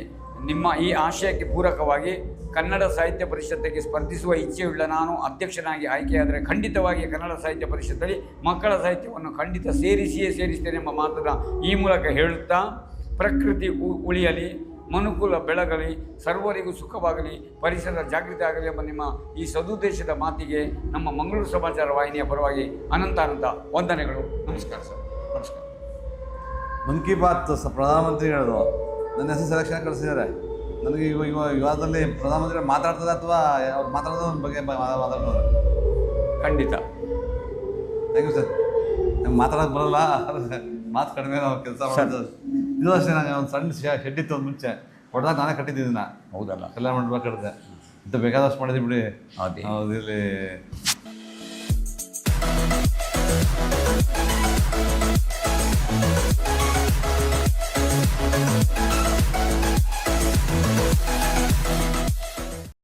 ನಿಮ್ಮ ಈ ಆಶಯಕ್ಕೆ ಪೂರಕವಾಗಿ ಕನ್ನಡ ಸಾಹಿತ್ಯ ಪರಿಷತ್ತಿಗೆ ಸ್ಪರ್ಧಿಸುವ ಇಚ್ಛೆಯುಳ್ಳ ನಾನು ಅಧ್ಯಕ್ಷನಾಗಿ ಆಯ್ಕೆಯಾದರೆ ಖಂಡಿತವಾಗಿ ಕನ್ನಡ ಸಾಹಿತ್ಯ ಪರಿಷತ್ತಲ್ಲಿ ಮಕ್ಕಳ ಸಾಹಿತ್ಯವನ್ನು ಖಂಡಿತ ಸೇರಿಸಿಯೇ ಸೇರಿಸ್ತೇನೆ ಎಂಬ ಮಾತನ್ನು ಈ ಮೂಲಕ ಹೇಳುತ್ತಾ, ಪ್ರಕೃತಿ ಉಳಿಯಲಿ, ಮನುಕುಲ ಬೆಳಗಲಿ, ಸರ್ವರಿಗೂ ಸುಖವಾಗಲಿ, ಪರಿಸರ ಜಾಗೃತಿ ಆಗಲಿ ಎಂಬ ನಿಮ್ಮ ಈ ಸದುದ್ದೇಶದ ಮಾತಿಗೆ ನಮ್ಮ ಮಂಗಳೂರು ಸಮಾಚಾರ ವಾಹಿನಿಯ ಪರವಾಗಿ ಅನಂತ ವಂದನೆಗಳು. ನಮಸ್ಕಾರ ಸರ್. ನಮಸ್ಕಾರ. ಮನ್ ಕಿ ಬಾತ್ ಪ್ರಧಾನಮಂತ್ರಿ ಹೇಳೋದು ನನ್ನ ಹೆಸರು ಸೆಲೆಕ್ಷನ್ ಕಳಿಸಿದ್ದಾರೆ. ನನಗೆ ಇವ ಇವ ವಿವಾದದಲ್ಲಿ ಪ್ರಧಾನಮಂತ್ರಿ ಮಾತಾಡ್ತದೆ ಅಥವಾ ಅವ್ರು ಮಾತಾಡೋದ್ರ ಬಗ್ಗೆ ಮಾತಾಡ್ತಾರೆ ಖಂಡಿತ. ಥ್ಯಾಂಕ್ ಯು ಸರ್ ನಂಗೆ ಮಾತಾಡೋಕೆ ಬರಲ್ಲ. ಮಾತು ಕಡಿಮೆ ನಾವು ಕೆಲಸ ಮಾಡೋದು. ಇದು ಅಷ್ಟೇ ನನಗೆ ಒಂದು ಸಣ್ಣ ಶೆಡ್ ಇತ್ತು ಒಂದು ಮುಂಚೆ. ಹೊಡೆದಾಗ ನಾನೇ ಕಟ್ಟಿದ್ದೀನಿ ಹೌದಲ್ಲ? ಕಲ್ಯಾಣ ಮಂಟಪ ಕಟ್ಟಿದೆ. ಇಂಥ ಬೇಕಾದಷ್ಟು ಮಾಡಿದ್ವಿ ಬಿಡಿ. ಹೌದು. ಇಲ್ಲಿ